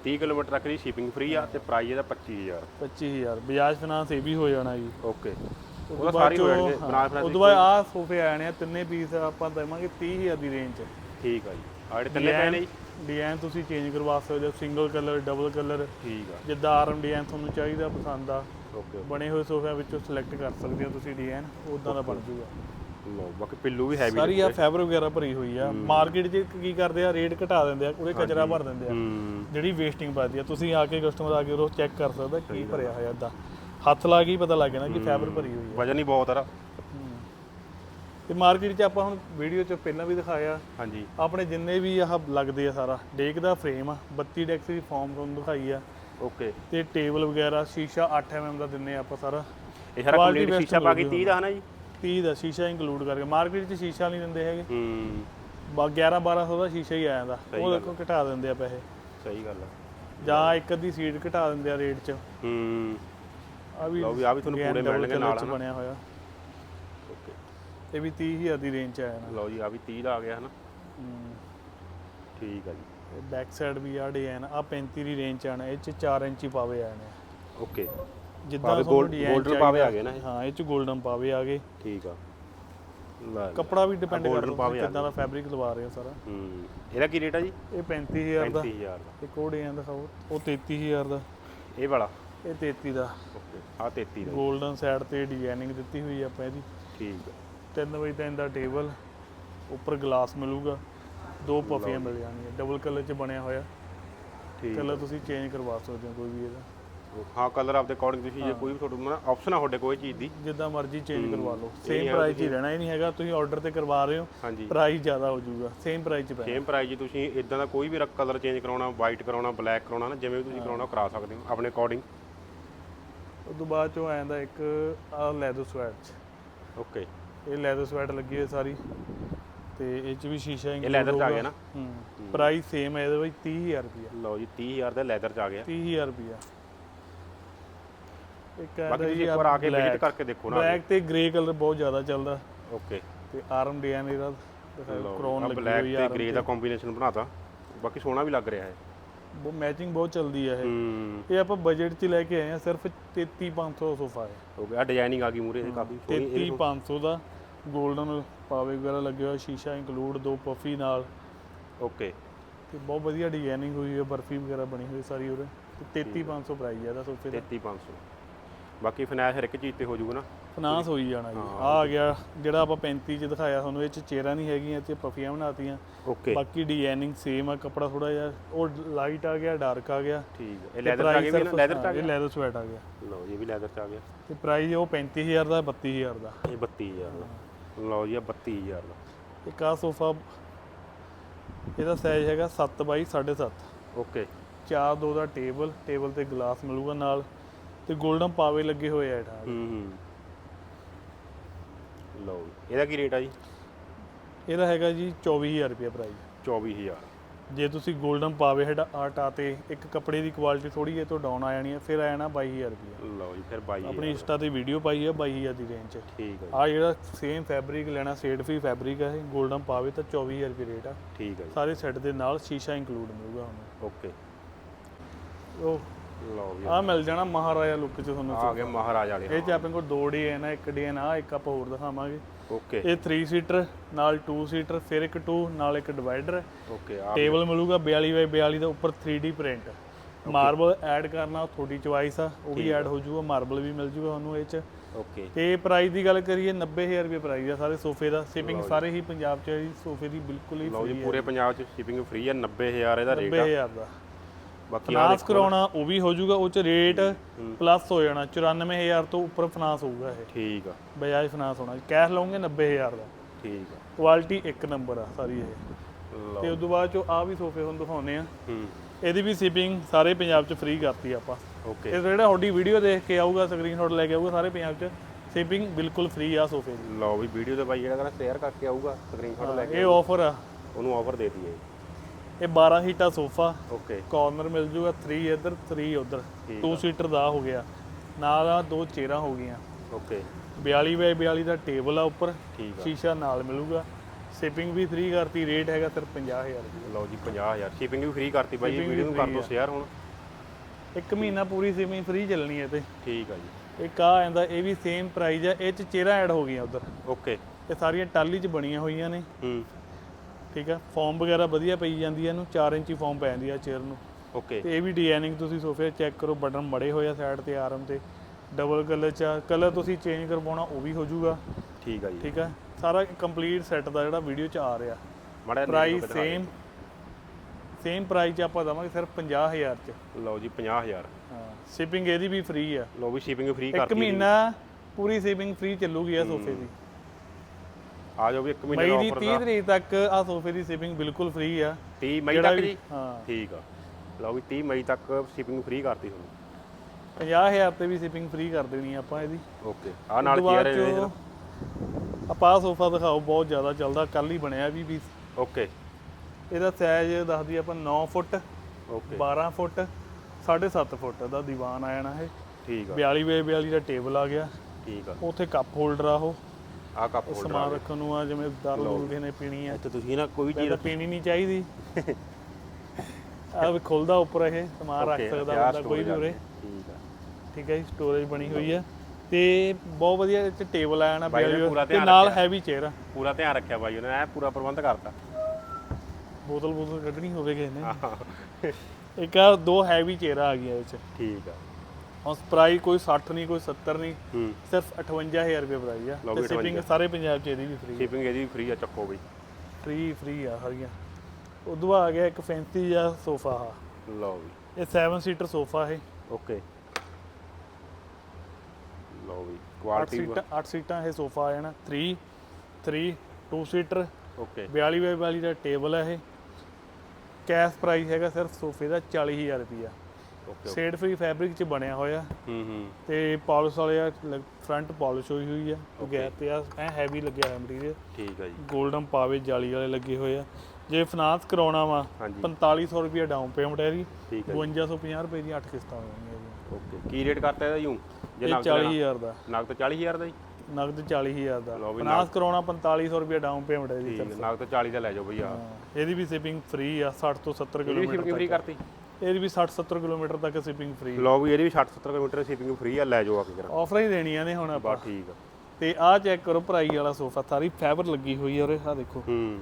B: 30 ਕਿਲੋਮੀਟਰ ਤੱਕ ਦੀ ਸ਼ਿਪਿੰਗ ਫ੍ਰੀ ਆ ਤੇ ਪ੍ਰਾਈਸ ਇਹਦਾ 25000
A: 25000 ਬਜਾਜ ਫਾਈਨਾਂਸ ਇਹ ਵੀ ਹੋ ਜਾਣਾ ਜੀ।
B: ਓਕੇ
A: ਉਹ
B: ਉਹਦਾ ਸਾਰੀ ਹੋ ਜਾਣਗੇ। ਫਰਾ
A: ਉਹ ਤੋਂ ਬਾਅਦ ਆ ਸੋਫੇ ਆਣੇ ਆ ਤਿੰਨੇ ਪੀਸ ਆਪਾਂ ਦੇਵਾਂਗੇ 30000 ਦੀ ਰੇਂਜ 'ਚ
B: ਠੀਕ ਆ ਜੀ। ਆ ਜਿਹੜੇ ਤਿੰਨੇ ਪਏ ਨੇ ਜੀ।
A: ਡਿਜ਼ਾਈਨ ਤੁਸੀਂ ਚੇਂਜ ਕਰਵਾ ਸਕਦੇ ਹੋ। ਸਿੰਗਲ ਕਲਰ ਡਬਲ ਕਲਰ
B: ਠੀਕ ਆ।
A: ਜਿੱਦਾਂ ਆਰਮ ਡਿਜ਼ਾਈਨ ਤੁਹਾਨੂੰ ਚਾਹੀਦਾ ਪਸੰਦ ਆ।
B: ਓਕੇ
A: ਬਣੇ ਹੋਏ ਸੋਫਿਆਂ ਵਿੱਚੋਂ ਸਿਲੈਕਟ ਕਰ ਸਕਦੇ ਹੋ ਤੁਸੀਂ ਡਿਜ਼ਾਈਨ ਉਦਾਂ ਦਾ ਬਣ ਜਾਊਗਾ
B: ਲਓ ਬਾਕੀ ਪਿੱਲੂ ਵੀ ਹੈਵੀ
A: ਸਾਰੀ ਆ ਫੈਬਰ ਵਗੈਰਾ ਭਰੀ ਹੋਈ ਆ। ਮਾਰਕੀਟ 'ਚ ਕੀ ਕਰਦੇ ਆ? ਰੇਟ ਘਟਾ ਦਿੰਦੇ ਆ ਉਹਦੇ ਕਚਰਾ ਭਰ ਦਿੰਦੇ ਆ। ਜਿਹੜੀ ਵੇਸਟਿੰਗ ਪਾਦੀ ਆ ਤੁਸੀਂ ਆ ਕੇ ਕਸਟਮਰ ਆ ਕੇ ਉਹ ਚੈੱਕ ਕਰ ਸਕਦਾ ਕੀ ਭਰਿਆ ਹੋਇਆ ਇਦਾਂ ਹੱਥ ਲਾ ਕੇ ਹੀ ਪਤਾ ਲੱਗ ਜਾਣਾ ਕਿ ਫੈਬਰ ਭਰੀ ਹੋਈ ਆ।
B: ਵਜਨ ਹੀ ਬਹੁਤ ਆ
A: ਤੇ ਮਾਰਕੀਟ 'ਚ ਆਪਾਂ ਹੁਣ ਵੀਡੀਓ 'ਚ ਪਹਿਲਾਂ ਵੀ ਦਿਖਾਇਆ।
B: ਹਾਂਜੀ।
A: ਆਪਣੇ ਜਿੰਨੇ ਵੀ ਆਹ ਲੱਗਦੇ ਆ ਸਾਰਾ ਡੇਕ ਦਾ ਫਰੇਮ ਆ 32 ਡੈਕਸ ਦੀ ਫਾਰਮ ਤੁਹਾਨੂੰ ਦਿਖਾਈ ਆ।
B: ਓਕੇ
A: ਤੇ ਟੇਬਲ ਵਗੈਰਾ ਸ਼ੀਸ਼ਾ 8 mm ਦਾ ਦਿੰਨੇ ਆਪਾਂ ਸਾਰਾ।
B: ਇਹ ਸਾਰਾ
A: Quality
B: ਕੰਪਲੀਟ
A: best
B: ਸ਼ੀਸ਼ਾ ਪਾ ਕੇ 30 ਦਾ ਹਨਾ ਜੀ?
A: 30 ਦਾ ਸ਼ੀਸ਼ਾ ਇੰਕਲੂਡ ਕਰਕੇ। ਮਾਰਕੀਟ 'ਚ ਸ਼ੀਸ਼ਾ ਨਹੀਂ ਦਿੰਦੇ ਹੈਗੇ।
B: ਹੂੰ।
A: ਬਾ 11 1200 ਦਾ ਸ਼ੀਸ਼ਾ ਹੀ ਆ ਜਾਂਦਾ।
B: ਸਹੀ
A: ਉਹ
B: ਗੱਲ
A: ਦੇਖੋ ਘਟਾ ਦਿੰਦੇ ਆ ਪੈਸੇ।
B: ਸਹੀ ਗੱਲ ਆ।
A: ਜਾਂ ਇੱਕ ਅੱਧੀ ਸੀਟ ਘਟਾ ਦਿੰਦੇ ਆ ਰੇਟ 'ਚ।
B: ਹੂੰ।
A: ਆ ਵੀ
B: ਲਓ ਵੀ ਆ ਵੀ ਤੁਹਾਨੂੰ ਪੂਰੇ ਮਿਲਣਗੇ ਨਾਲ ਹਨਾ?
A: ਬਣਿਆ ਹੋਇਆ।
B: ਓਕੇ
A: ਇਹ ਵੀ 30000 ਦੀ ਰੇਂਜ 'ਚ ਆ ਜਾਣਾ।
B: ਲਓ ਜੀ ਆ ਵੀ 30 ਦਾ ਆ ਗਿਆ ਹਨਾ? ਠੀਕ ਆ ਜੀ।
A: ਬੈਕ ਸਾਈਡ ਵੀ ਆ ਡਿਜ਼ਾਈਨ ਆ 35 ਦੀ ਰੇਂਜ 'ਚ ਆਣਾ ਇਹ 'ਚ 4 ਇੰਚੀ ਪਾਵੇ ਆ ਜਾਣੇ ਆ।
B: ਓਕੇ
A: ਜਿੱਦਾਂ
B: ਪਾਵੇ ਪਾਵੇ। ਆ ਗਏ ਨਾ?
A: ਹਾਂ ਇਹ 'ਚ 골ਡਨ ਪਾਵੇ ਆ ਗਏ
B: ਠੀਕ ਆ।
A: ਕੱਪੜਾ ਵੀ ਡਿਪੈਂਡ ਕਰਦਾ ਕਿੱਦਾਂ ਦਾ ਫੈਬਰਿਕ ਲਵਾ ਰਹੇ ਹੋ ਸਾਰਾ।
B: ਹੂੰ। ਇਹਦਾ ਕੀ ਰੇਟ ਆ ਜੀ?
A: ਇਹ 35000 ਦਾ।
B: 35000 ਦਾ।
A: ਇੱਕ ਉਹ ਡਿਜ਼ਾਈਨ ਦਿਖਾਓ। ਉਹ 33000 ਦਾ।
B: ਇਹ ਵਾਲਾ?
A: ਇਹ 33 ਦਾ।
B: ਓਕੇ ਆ 33 ਦਾ।
A: 골ਡਨ ਸਾਈਡ ਤੇ ਡਿਜ਼ਾਈਨਿੰਗ ਦਿੱਤੀ ਹੋਈ ਆ ਆਪਾਂ ਇਹਦੀ।
B: ਠੀਕ ਆ।
A: 3 ਵਜੇ ਦਾ ਟੇਬਲ ਉੱਪਰ ਗਲਾਸ ਮਿਲੂਗਾ। ਦੋ ਪਫੀਆਂ ਮਿਲ ਜਾਣਗੀਆਂ ਡਬਲ ਕਲਰ 'ਚ ਬਣਿਆ ਹੋਇਆ।
B: ਠੀਕ
A: ਕਲਰ ਤੁਸੀਂ ਚੇਂਜ ਕਰਵਾ ਸਕਦੇ ਹੋ ਕੋਈ ਵੀ ਇਹਦਾ।
B: ਹਾਂ ਕਲਰ ਆਪਦੇ ਅਕੋਰਡਿੰਗ ਤੁਸੀਂ ਜੇ ਕੋਈ ਵੀ ਤੁਹਾਡੇ ਮਨ ਆਪਸ਼ਨ ਆ ਤੁਹਾਡੇ ਕੋਈ ਚੀਜ਼ ਦੀ।
A: ਜਿੱਦਾਂ ਮਰਜ਼ੀ ਚੇਂਜ ਕਰਵਾ ਲਓ। ਸੇਮ ਪ੍ਰਾਈਸ ਹੀ ਰਹਿਣਾ ਹੀ ਨਹੀਂ ਹੈਗਾ ਤੁਸੀਂ ਆਰਡਰ ਤੇ ਕਰਵਾ ਰਹੇ ਹੋ
B: ਹਾਂਜੀ।
A: ਪ੍ਰਾਈਸ ਜ਼ਿਆਦਾ ਹੋ ਜਾਊਗਾ। ਸੇਮ ਪ੍ਰਾਈਸ 'ਚ ਪੈਣਾ।
B: ਸੇਮ ਪ੍ਰਾਈਸ ਜੀ ਤੁਸੀਂ ਇਦਾਂ ਦਾ ਕੋਈ ਵੀ ਕਲਰ ਚੇਂਜ ਕਰਾਉਣਾ ਵਾਈਟ ਕਰਾਉਣਾ ਬਲੈਕ ਕਰਾਉਣਾ ਨਾ ਜਿਵੇਂ ਵੀ ਤੁਸੀਂ ਕਰਾਉਣਾ ਕਰਾ ਸਕਦੇ ਹੋ ਆਪਣੇ ਅਕੋਰਡਿੰਗ
A: ਉਸ ਤੋਂ ਬਾਅਦ ਚੋਂ ਆ ਜਾਂਦਾ ਇੱਕ ਆ ਲੈਦਰ ਸਵੈਟ
B: ਓਕੇ
A: ਇਹ ਲੈਦਰ ਸਵੈਟ ਲੱਗੀ ਹੋਈ ਸਾਰੀ। ਤੇ ਇਹ 'ਚ ਵੀ ਸ਼ੀਸ਼ਾ
B: ਇਹ ਲੈਦਰ ਚ ਆ ਗਿਆ ਨਾ?
A: ਹੂੰ ਪ੍ਰਾਈਸ ਸੇਮ ਹੈ ਇਹਦੇ ਵਿੱਚ 30000 ਰੁਪਿਆ
B: ਲਓ ਜੀ 30000 ਦਾ ਲੈਦਰ ਚ ਆ ਗਿਆ।
A: 30000 ਰੁਪਿਆ ਇੱਕ
B: ਬਾਕੀ ਤੁਸੀਂ ਇੱਕ ਵਾਰ ਆ ਕੇ ਵਿਜ਼ਿਟ ਕਰਕੇ ਦੇਖੋ ਨਾ
A: ਬਲੈਕ ਤੇ ਗ੍ਰੇ ਕਲਰ ਬਹੁਤ ਜ਼ਿਆਦਾ ਚੱਲਦਾ।
B: ਓਕੇ
A: ਤੇ ਆਰਮ ਡਿਜ਼ਾਈਨ ਇਹਦਾ ਕ੍ਰੋਨ ਲੱਗੀ
B: ਬਲੈਕ
A: ਹੋਈ
B: ਤੇ
A: ਆ
B: ਗ੍ਰੇ ਦਾ ਕੰਬੀਨੇਸ਼ਨ ਬਣਾਤਾ। ਬਾਕੀ ਸੋਹਣਾ ਵੀ ਲੱਗ ਰਿਹਾ ਹੈ
A: ਉਹ ਮੈਚਿੰਗ ਬਹੁਤ ਚੱਲਦੀ ਹੈ ਇਹ। ਇਹ ਆਪਾਂ ਬਜਟ 'ਚ ਲੈ ਕੇ ਆਏ ਆ ਸਿਰਫ 33500 ਸੋਫਾ ਹੈ।
B: ਹੋ ਗਿਆ ਡਿਜ਼ਾਈਨਿੰਗ ਆ ਗਈ ਮੂਰੇ ਕਾਫੀ ਸੋਹਣੀ
A: 33500 ਦਾ 골ਡਨ ਪਾਵੇ ਵਗੈਰਾ ਲੱਗੇ ਹੋਇਆ ਸ਼ੀਸ਼ਾ ਇੰਕਲੂਡ ਦੋ ਪਫੀ ਨਾਲ।
B: ਓਕੇ।
A: ਤੇ ਬਹੁਤ ਵਧੀਆ ਡਿਜ਼ਾਈਨਿੰਗ ਹੋਈ ਹੈ ਬਰਫੀ ਵਗੈਰਾ ਬਣੀ ਹੋਈ ਸਾਰੀ ਉਹਦੇ ਤੇ 33500 ਪ੍ਰਾਈਸ ਹੈ ਇਹਦਾ ਸੋਫੇ ਦਾ।
B: 33500 ਬਾਕੀ ਫਾਈਨੈਂਸ ਹਰ ਇੱਕ ਚੀਜ਼ ਤੇ ਹੋ ਜਾਊਗਾ ਨਾ?
A: ਫਾਈਨਾਂਸ ਹੋਈ ਜਾਣਾ ਜੀ। ਆ ਆ ਗਿਆ ਜਿਹੜਾ ਆਪਾਂ 35 ਚ ਦਿਖਾਇਆ ਤੁਹਾਨੂੰ ਇਹ ਚ ਚੇਅਰਾਂ ਨਹੀਂ ਹੈਗੀਆਂ 'ਚ ਪਫੀਆਂ ਬਣਾਤੀਆਂ।
B: ਓਕੇ।
A: ਬਾਕੀ ਡਿਜ਼ਾਈਨਿੰਗ ਸੇਮ ਆ ਕੱਪੜਾ ਥੋੜਾ ਜਿਹਾ ਉਹ ਲਾਈਟ ਆ ਗਿਆ ਡਾਰਕ ਆ ਗਿਆ।
B: ਠੀਕ ਹੈ ਇਹ ਲੈਦਰ ਆ ਗਿਆ ਲੈਦਰ ਆ ਗਿਆ?
A: ਲੈਦਰ ਸਵੈਟ ਆ ਗਿਆ।
B: ਲਓ ਜੀ ਇਹ ਵੀ ਲੈਦਰ ਆ ਗਿਆ।
A: ਤੇ ਪ੍ਰਾਈਸ ਉਹ 35000 ਦਾ 32000 ਦਾ।
B: ਇਹ 32000 ਦਾ। ਲਓ ਜੀ ਇਹ 32000 ਦਾ
A: ਇੱਕ ਆ ਸੋਫਾ ਇਹਦਾ ਸਾਈਜ਼ ਹੈਗਾ 7 ਬਾਈ 7.5
B: ਓਕੇ।
A: ਚਾਰ ਦੋ ਦਾ ਟੇਬਲ ਟੇਬਲ ਤੇ ਗਲਾਸ ਮਿਲੂਗਾ ਨਾਲ ਤੇ 골ਡਨ ਪਾਵੇ ਲੱਗੇ ਹੋਏ ਆ ਹੇਠਾਂ
B: ਹੂੰ ਹੂੰ। ਲਓ। ਇਹਦਾ ਕੀ ਰੇਟ ਆ ਜੀ?
A: ਇਹਦਾ ਹੈਗਾ ਜੀ 24000 ਰੁਪਏ ਪ੍ਰਾਈਸ
B: 24000
A: ਜੇ ਤੁਸੀਂ 골ਡਨ ਪਾਵੇ ਹੈਡ ਆਰਟ ਆ ਤੇ ਇੱਕ ਕੱਪੜੇ ਦੀ ਕੁਆਲਿਟੀ ਥੋੜੀ ਜਿਹੀ ਤੋਂ ਡਾਊਨ ਆ ਜਾਣੀ ਹੈ ਫਿਰ ਆ ਜਾਣਾ 22000 ਰੁਪਏ
B: ਲਓ ਜੀ ਫਿਰ 22000
A: ਆਪਣੀ ਇੰਸਟਾ ਤੇ ਵੀਡੀਓ ਪਾਈ ਹੈ 22000 ਦੀ ਰੇਂਜ 'ਚ।
B: ਠੀਕ ਹੈ
A: ਆ ਜਿਹੜਾ ਸੇਮ ਫੈਬਰਿਕ ਲੈਣਾ ਸ਼ੇਡ ਫ੍ਰੀ ਫੈਬਰਿਕ ਹੈ 골ਡਨ ਪਾਵੇ ਤਾਂ 24000 ਰੁਪਏ ਰੇਟ ਆ।
B: ਠੀਕ ਹੈ ਜੀ।
A: ਸਾਰੇ ਸੈੱਟ ਦੇ ਨਾਲ ਸ਼ੀਸ਼ਾ ਇੰਕਲੂਡ ਮਿਲੂਗਾ ਹੁਣ
B: ਓਕੇ।
A: ਉਹ
B: ਲਓ ਜੀ।
A: ਆ ਮਿਲ ਜਾਣਾ ਮਹਾਰਾਜਾ ਲੁੱਕ 'ਚ ਤੁਹਾਨੂੰ
B: ਆ ਗਿਆ ਮਹਾਰਾਜ ਵਾਲੇ
A: ਇਹ ਚ ਆਪਣੇ ਕੋਲ ਦੋ ਡੀ ਹੈ ਨਾ ਇੱਕ ਡੀ ਨਾ ਇੱਕ ਆਪਾਂ ਹੋਰ ਦਿਖਾਵਾਂਗੇ।
B: ਓਕੇ
A: ਇਹ 3 ਸੀਟਰ ਨਾਲ 2 ਸੀਟਰ ਫਿਰ ਇੱਕ 2 ਨਾਲ ਇੱਕ ਡਿਵਾਈਡਰ
B: ਓਕੇ ਆ
A: ਟੇਬਲ ਮਿਲੂਗਾ 42 ਬਾਈ 42 ਦਾ ਉੱਪਰ 3D ਪ੍ਰਿੰਟ ਮਾਰਬਲ ਐਡ ਕਰਨਾ ਤੁਹਾਡੀ ਚੁਆਇਸ ਆ ਉਹ ਵੀ ਐਡ ਹੋ ਜਾਊਗਾ ਮਾਰਬਲ ਵੀ ਮਿਲ ਜਾਊਗਾ ਤੁਹਾਨੂੰ ਇਹ ਚ।
B: ਓਕੇ
A: ਤੇ ਪ੍ਰਾਈਸ ਦੀ ਗੱਲ ਕਰੀਏ 90000 ਰੁਪਏ ਪ੍ਰਾਈਸ ਆ ਸਾਰੇ ਸੋਫੇ ਦਾ। ਸ਼ਿਪਿੰਗ ਸਾਰੇ ਹੀ ਪੰਜਾਬ ਚ ਹੈ ਸੋਫੇ ਦੀ ਬਿਲਕੁਲ ਹੀ
B: ਲਓ ਜੀ ਪੂਰੇ ਪੰਜਾਬ ਚ ਸ਼ਿਪਿੰਗ ਫ੍ਰੀ ਹੈ 90000 ਇਹਦਾ ਰੇਟ ਆ।
A: 90000 ਦਾ।
B: ਬਾਕੀ ਆ
A: ਫਾਈਨਾਂਸ ਕਰਾਉਣਾ ਉਹ ਵੀ ਹੋ ਜਾਊਗਾ ਉਹ ਚ ਰੇਟ ਪਲੱਸ ਹੋ ਜਾਣਾ 94000 ਤੋਂ ਉੱਪਰ ਫਾਈਨਾਂਸ ਹੋਊਗਾ ਇਹ।
B: ਠੀਕ ਆ।
A: ਬਜਾਜ ਫਾਈਨਾਂਸ ਹੋਣਾ। ਕੈਸ਼ ਲਓਗੇ 90000 ਦਾ।
B: ਠੀਕ ਆ।
A: ਕੁਆਲਿਟੀ ਇੱਕ ਨੰਬਰ ਆ ਸਾਰੀ ਇਹ।
B: ਲਓ।
A: ਤੇ ਉਸ ਤੋਂ ਬਾਅਦ ਚੋ ਆ ਵੀ ਸੋਫੇ ਹੁਣ ਦਿਖਾਉਨੇ ਆ
B: ਹੂੰ।
A: ਇਹਦੀ ਵੀ ਸ਼ਿਪਿੰਗ ਸਾਰੇ ਪੰਜਾਬ 'ਚ ਫ੍ਰੀ ਕਰਤੀ ਆਪਾਂ।
B: ਓਕੇ
A: ਇਹ ਜਿਹੜਾ ਤੁਹਾਡੀ ਵੀਡੀਓ ਦੇਖ ਕੇ ਆਊਗਾ ਸਕਰੀਨਸ਼ਾਟ ਲੈ ਕੇ ਆਊਗਾ ਸਾਰੇ ਪੰਜਾਬ 'ਚ ਸ਼ਿਪਿੰਗ ਬਿਲਕੁਲ ਫ੍ਰੀ ਆ ਸੋਫੇ ਦੀ।
B: ਲਓ ਵੀ ਵੀਡੀਓ ਤੇ ਬਾਈ ਜਿਹੜਾ ਕਹਿੰਦਾ ਸ਼ੇਅਰ ਕਰਕੇ ਆਊਗਾ ਸਕਰੀਨਸ਼ਾਟ ਲੈ ਕੇ
A: ਇਹ ਆਫਰ ਆ।
B: ਉਹਨੂੰ ਆਫਰ ਦੇ ਦਈਏ।
A: ਇਹ 12 ਸੀਟਾ ਸੋਫਾ
B: ਓਕੇ
A: ਕਾਰਨਰ ਮਿਲ ਜੂਗਾ 3 ਇੱਧਰ 3 ਉੱਧਰ। 2 ਸੀਟਰ ਦਾ ਹੋ ਗਿਆ। ਨਾਲ ਆ ਦੋ ਚੇਅਰਾਂ ਹੋ ਗਈਆਂ।
B: ਓਕੇ
A: 42 ਬਾਈ 42 ਦਾ ਟੇਬਲ ਆ ਉੱਪਰ।
B: ਠੀਕ ਆ।
A: ਸ਼ੀਸ਼ਾ ਨਾਲ ਮਿਲੂਗਾ। ਸ਼ਿਪਿੰਗ ਵੀ ਫ੍ਰੀ ਕਰਤੀ ਰੇਟ ਹੈਗਾ ਸਿਰਫ 50000 ਰੁਪਏ
B: ਲਓ ਜੀ 50000 ਸ਼ਿਪਿੰਗ ਵੀ ਫ੍ਰੀ ਕਰਤੀ ਬਾਈ ਵੀਡੀਓ ਨੂੰ ਕਰ
A: ਆ।
B: ਸ਼ੇਅਰ ਹੁਣ।
A: ਇੱਕ ਮਹੀਨਾ ਪੂਰੀ ਸ਼ਿਪਿੰਗ ਫ੍ਰੀ ਚੱਲਣੀ ਹੈ ਤੇ।
B: ਠੀਕ ਆ ਜੀ।
A: ਇੱਕ ਆ ਆਂਦਾ ਇਹ ਵੀ ਸੇਮ ਪ੍ਰਾਈਸ ਆ। ਇਹ ਚ ਚੇਅਰਾਂ ਐਡ ਹੋ ਗਈਆਂ ਉੱਧਰ।
B: ਓਕੇ
A: ਇਹ ਸਾਰੀਆਂ ਟਾਲੀ 'ਚ ਬਣੀਆਂ ਹੋਈਆਂ ਨੇ।
B: ਹੂੰ।
A: ਠੀਕ ਆ? ਫਾਰਮ ਵਗੈਰਾ ਵਧੀਆ ਪਈ ਜਾਂਦੀ ਆ ਇਹਨੂੰ 4 ਇੰਚੀ ਫਾਰਮ ਪੈ ਜਾਂਦੀ ਆ ਚੇਅਰ ਨੂੰ।
B: ਓਕੇ
A: ਤੇ ਇਹ ਵੀ ਡਿਜ਼ਾਈਨਿੰਗ ਤੁਸੀਂ ਸੋਫੇ ਚੈੱਕ ਕਰੋ ਬਟਨ ਮੜੇ ਹੋਏ ਆ ਸਾਈਡ ਤੇ ਆਰਮ ਤੇ। ਡਬਲ ਕਲਰ ਚ ਕਲਰ ਤੁਸੀਂ ਚੇਂਜ ਕਰਵਾਉਣਾ ਉਹ ਵੀ ਹੋ ਜਾਊਗਾ।
B: ਠੀਕ ਆ ਜੀ।
A: ਠੀਕ ਆ? ਸਾਰਾ ਕੰਪਲੀਟ ਸੈੱਟ ਦਾ ਜਿਹੜਾ ਵੀਡੀਓ ਚ ਆ ਰਿਹਾ।
B: ਮਾੜਾ
A: ਪ੍ਰਾਈਸ
B: ਹੋ
A: ਸੇਮ ਸੇਮ ਪ੍ਰਾਈਸ ਚ ਆਪਾਂ ਦਵਾਂਗੇ ਸਿਰਫ 50000 ਚ।
B: ਲਓ ਜੀ 50000
A: ਹਾਂ ਸ਼ਿਪਿੰਗ ਇਹਦੀ ਵੀ ਫ੍ਰੀ ਆ।
B: ਲਓ ਵੀ ਸ਼ਿਪਿੰਗ ਫ੍ਰੀ
A: ਇੱਕ
B: ਕਰਤੀ
A: ਮਹੀਨਾ ਪੂਰੀ ਸ਼ਿਪਿੰਗ ਫ੍ਰੀ ਚੱਲੂਗੀ ਆ ਸੋਫੇ ਦੀ।
B: ਆ ਜਾਓ ਵੀ ਇੱਕ ਮਹੀਨੇ
A: ਮਈ
B: ਦਾ
A: ਦੀ
B: ਆਫਰ
A: 30 ਤਰੀਕ ਤੱਕ ਆ ਸੋਫੇ ਦੀ ਸ਼ਿਪਿੰਗ ਬਿਲਕੁਲ ਫ੍ਰੀ ਆ।
B: 30 ਮਈ
A: ਜਿਹੜਾ
B: ਤੱਕ
A: ਵੀ-
B: ਜੀ?
A: ਹਾਂ।
B: ਠੀਕ ਆ। ਲਓ ਵੀ 30 ਮਈ ਤੱਕ ਸ਼ਿਪਿੰਗ ਫ੍ਰੀ ਕਰਤੀ ਤੁਹਾਨੂੰ
A: 50000 ਤੇ ਵੀ ਸ਼ਿਪਿੰਗ ਫ੍ਰੀ ਕਰ ਦੇਣੀ ਆ ਆਪਾਂ ਇਹਦੀ।
B: ਓਕੇ ਆ ਨਾਲ ਕੀ ਆ ਰਿਹਾ ਇਹਦੇ?
A: ਆਪਾਂ ਸੋਫਾ ਦਿਖਾਓ ਬਹੁਤ ਜ਼ਿਆਦਾ ਚੱਲਦਾ ਕੱਲ ਹੀ ਬਣਿਆ ਵੀ ਵੀ
B: ਓਕੇ
A: ਇਹਦਾ ਸਾਈਜ਼ ਦੱਸਦੀ ਆਪਾਂ 9 ਫੁੱਟ
B: ਓਕੇ
A: 12 ਫੁੱਟ 7.5 ਫੁੱਟ ਦਾ ਦੀਵਾਨ ਆ ਜਾਣਾ ਇਹ।
B: ਠੀਕ ਆ।
A: 42 ਬਾਈ 42 ਦਾ ਟੇਬਲ ਆ ਗਿਆ।
B: ਠੀਕ ਆ।
A: ਉੱਥੇ ਕੱਪ ਹੋਲਡਰ ਆ ਉਹ।
B: ਆ ਕੱਪ ਹੋਲਡਰ
A: ਸਮਾਨ ਰੱਖਣ ਨੂੰ ਆ ਜਿਵੇਂ ਦਾਰੂ ਦੂਰ ਕਿਸੇ ਨੇ ਪੀਣੀ ਆ।
B: ਇੱਥੇ ਤੁਸੀਂ ਨਾ ਕੋਈ
A: ਤਾਂ ਪੀਣੀ ਨਹੀਂ ਚਾਹੀਦੀ। ਆ ਵੀ ਖੁੱਲਦਾ ਉੱਪਰ ਇਹ ਸਮਾਨ ਰੱਖ ਸਕਦਾ ਬੰਦਾ ਕੋਈ ਵੀ ਉਰੇ।
B: ਠੀਕ ਆ।
A: ਠੀਕ ਹੈ ਜੀ ਸਟੋਰੇਜ ਬਣੀ ਹੋਈ ਆ। ਤੇ ਬਹੁਤ ਵਧੀਆ ਇਹ ਚ ਟੇਬਲ ਆ ਜਾਣਾ
B: ਬਾਈ ਨੇ
A: 42
B: ਪੂਰਾ
A: ਤੇ ਨਾਲ ਹੈਵੀ ਚੇਅਰ ਆ।
B: ਪੂਰਾ ਧਿਆਨ ਰੱਖਿਆ ਬਾਈ ਉਹਨੇ ਐ ਪੂਰਾ ਪ੍ਰਬੰਧ ਕਰਤਾ।
A: ਬੋਤਲ ਬੋਤਲ ਕੱਢਣੀ ਹੋਵੇ ਕਿਸੇ ਨੇ ਇੱਕ ਆ ਦੋ ਹੈਵੀ ਚੇਅਰ ਆ ਗਈਆਂ ਇਹ ਚ
B: ਠੀਕ ਆ।
A: ਹੁਣ ਪ੍ਰਾਈਸ ਕੋਈ 60 ਨਹੀਂ ਕੋਈ 70 ਨਹੀਂ
B: ਹੂੰ।
A: ਸਿਰਫ 58000 ਰੁਪਏ ਪ੍ਰਾਈਸ ਆ।
B: ਲਓ
A: ਤੇ
B: ਵੀ
A: ਸ਼ਿਪਿੰਗ
B: 58
A: ਸਾਰੇ ਪੰਜਾਬ ਚ ਇਹਦੀ ਵੀ ਫ੍ਰੀ
B: ਸ਼ਿਪਿੰਗ ਇਹਦੀ ਵੀ ਫ੍ਰੀ ਆ ਚੱਕੋ ਬਈ।
A: ਫ੍ਰੀ ਫ੍ਰੀ ਆ ਹਰੀਆਂ ਉਦੋਂ ਆ ਗਿਆ ਇੱਕ ਫੈਂਸੀ ਜਿਹਾ ਸੋਫਾ ਆ।
B: ਲਓ ਵੀ।
A: ਇਹ 7 ਸੀਟਰ ਸੋਫਾ ਹੈ
B: ਓਕੇ ਲਓ ਵੀ
A: 8
B: ਕੁਆਲਿਟੀ
A: ਸੀਟਾਂ 8 ਸੀਟਾਂ ਇਹ ਸੋਫਾ ਆ ਜਾਣਾ। 3 3 2 ਸੀਟਰ
B: ਓਕੇ
A: 42 ਬਾਈ 42 ਦਾ ਟੇਬਲ ਹੈ ਇਹ। ਕੈਸ਼ ਪ੍ਰਾਈਸ ਹੈਗਾ ਸਿਰਫ ਸੋਫੇ ਦਾ 40000 ਰੁਪਿਆ ਸ਼ੇਡ ਫ੍ਰੀ ਫੈਬਰਿਕ ਚ ਬਣਿਆ ਹੋਇਆ।
B: ਹੂੰ ਹੂੰ।
A: ਤੇ ਪਾਲਿਸ਼ ਵਾਲੇ ਆ ਫਰੰਟ ਪਾਲਿਸ਼ ਹੋਈ ਹੋਈ ਆ। ਗੈਪ ਤੇ ਆ ਐ ਹੈਵੀ ਲੱਗਿਆ ਹੋਇਆ ਮਟੀਰੀਅਲ
B: ਠੀਕ ਆ ਜੀ।
A: 골ਡਨ ਪਾਵੇ ਜਾਲੀ ਵਾਲੇ ਲੱਗੇ ਹੋਏ ਆ। ਜੇ ਫਾਈਨਾਂਸ ਕਰਾਉਣਾ ਵਾ
B: ਹਾਂਜੀ।
A: 4500 ਰੁਪਿਆ ਡਾਊਨ ਪੇਮੈਂਟ ਹੈ ਜੀ
B: ਠੀਕ ਹੈ ਜੀ।
A: 5250 ਰੁਪਏ ਦੀ 8 ਕਿਸ਼ਤਾਂ ਹੋ ਜਾਣਗੀਆਂ ਜੀ।
B: ਓਕੇ ਕੀ ਰੇਟ ਕਰਤਾ ਇਹਦਾ ਯੂੰ? ਜੇ ਨਗਦ ਲੈਣਾ।
A: 40000 ਦਾ।
B: ਨਗਦ 40000 ਦਾ ਜੀ?
A: ਨਗਦ 40000 ਦਾ। ਫਾਈਨਾਂਸ ਕਰਾਉਣਾ 4500 ਰੁਪਏ ਡਾਊਨ ਪੇਮੈਂਟ ਹੈ ਜੀ
B: ਨਗਦ 40 ਦਾ ਲੈ ਜਾਓ ਬਈ ਆ।
A: ਹਾਂ, ਇਹਦੀ ਵੀ ਸ਼ਿਪਿੰਗ ਫ੍ਰੀ ਆ 60 ਤੋਂ 70
B: ਇਹਦੀ ਵੀ
A: ਕਿਲੋਮੀਟਰ
B: ਸ਼ਿਪਿੰਗ ਫ੍ਰੀ
A: ਤੱਕ
B: ਕਰਤੀ?
A: ਇਹਦੀ ਵੀ 60 70 ਕਿਲੋਮੀਟਰ ਤੱਕ ਸ਼ਿਪਿੰਗ ਫ੍ਰੀ
B: ਲਓ ਵੀ ਇਹਦੀ ਵੀ 60 70 ਕਿਲੋਮੀਟਰ ਸ਼ਿਪਿੰਗ ਫ੍ਰੀ ਆ ਲੈ ਜਾਓ ਆ ਕੇ ਕਰਾਂ
A: ਆਫਰ ਹੀ ਦੇਣੀਆਂ ਨੇ ਹੁਣ ਆਪਾਂ।
B: ਠੀਕ ਆ।
A: ਤੇ ਆਹ ਚੈੱਕ ਕਰੋ ਭਰਾਈ ਵਾਲਾ ਸੋਫਾ ਸਾਰੀ ਫਾਈਬਰ ਲੱਗੀ ਹੋਈ ਆ ਉਰੇ ਆ ਦੇਖੋ।
B: ਹੂੰ।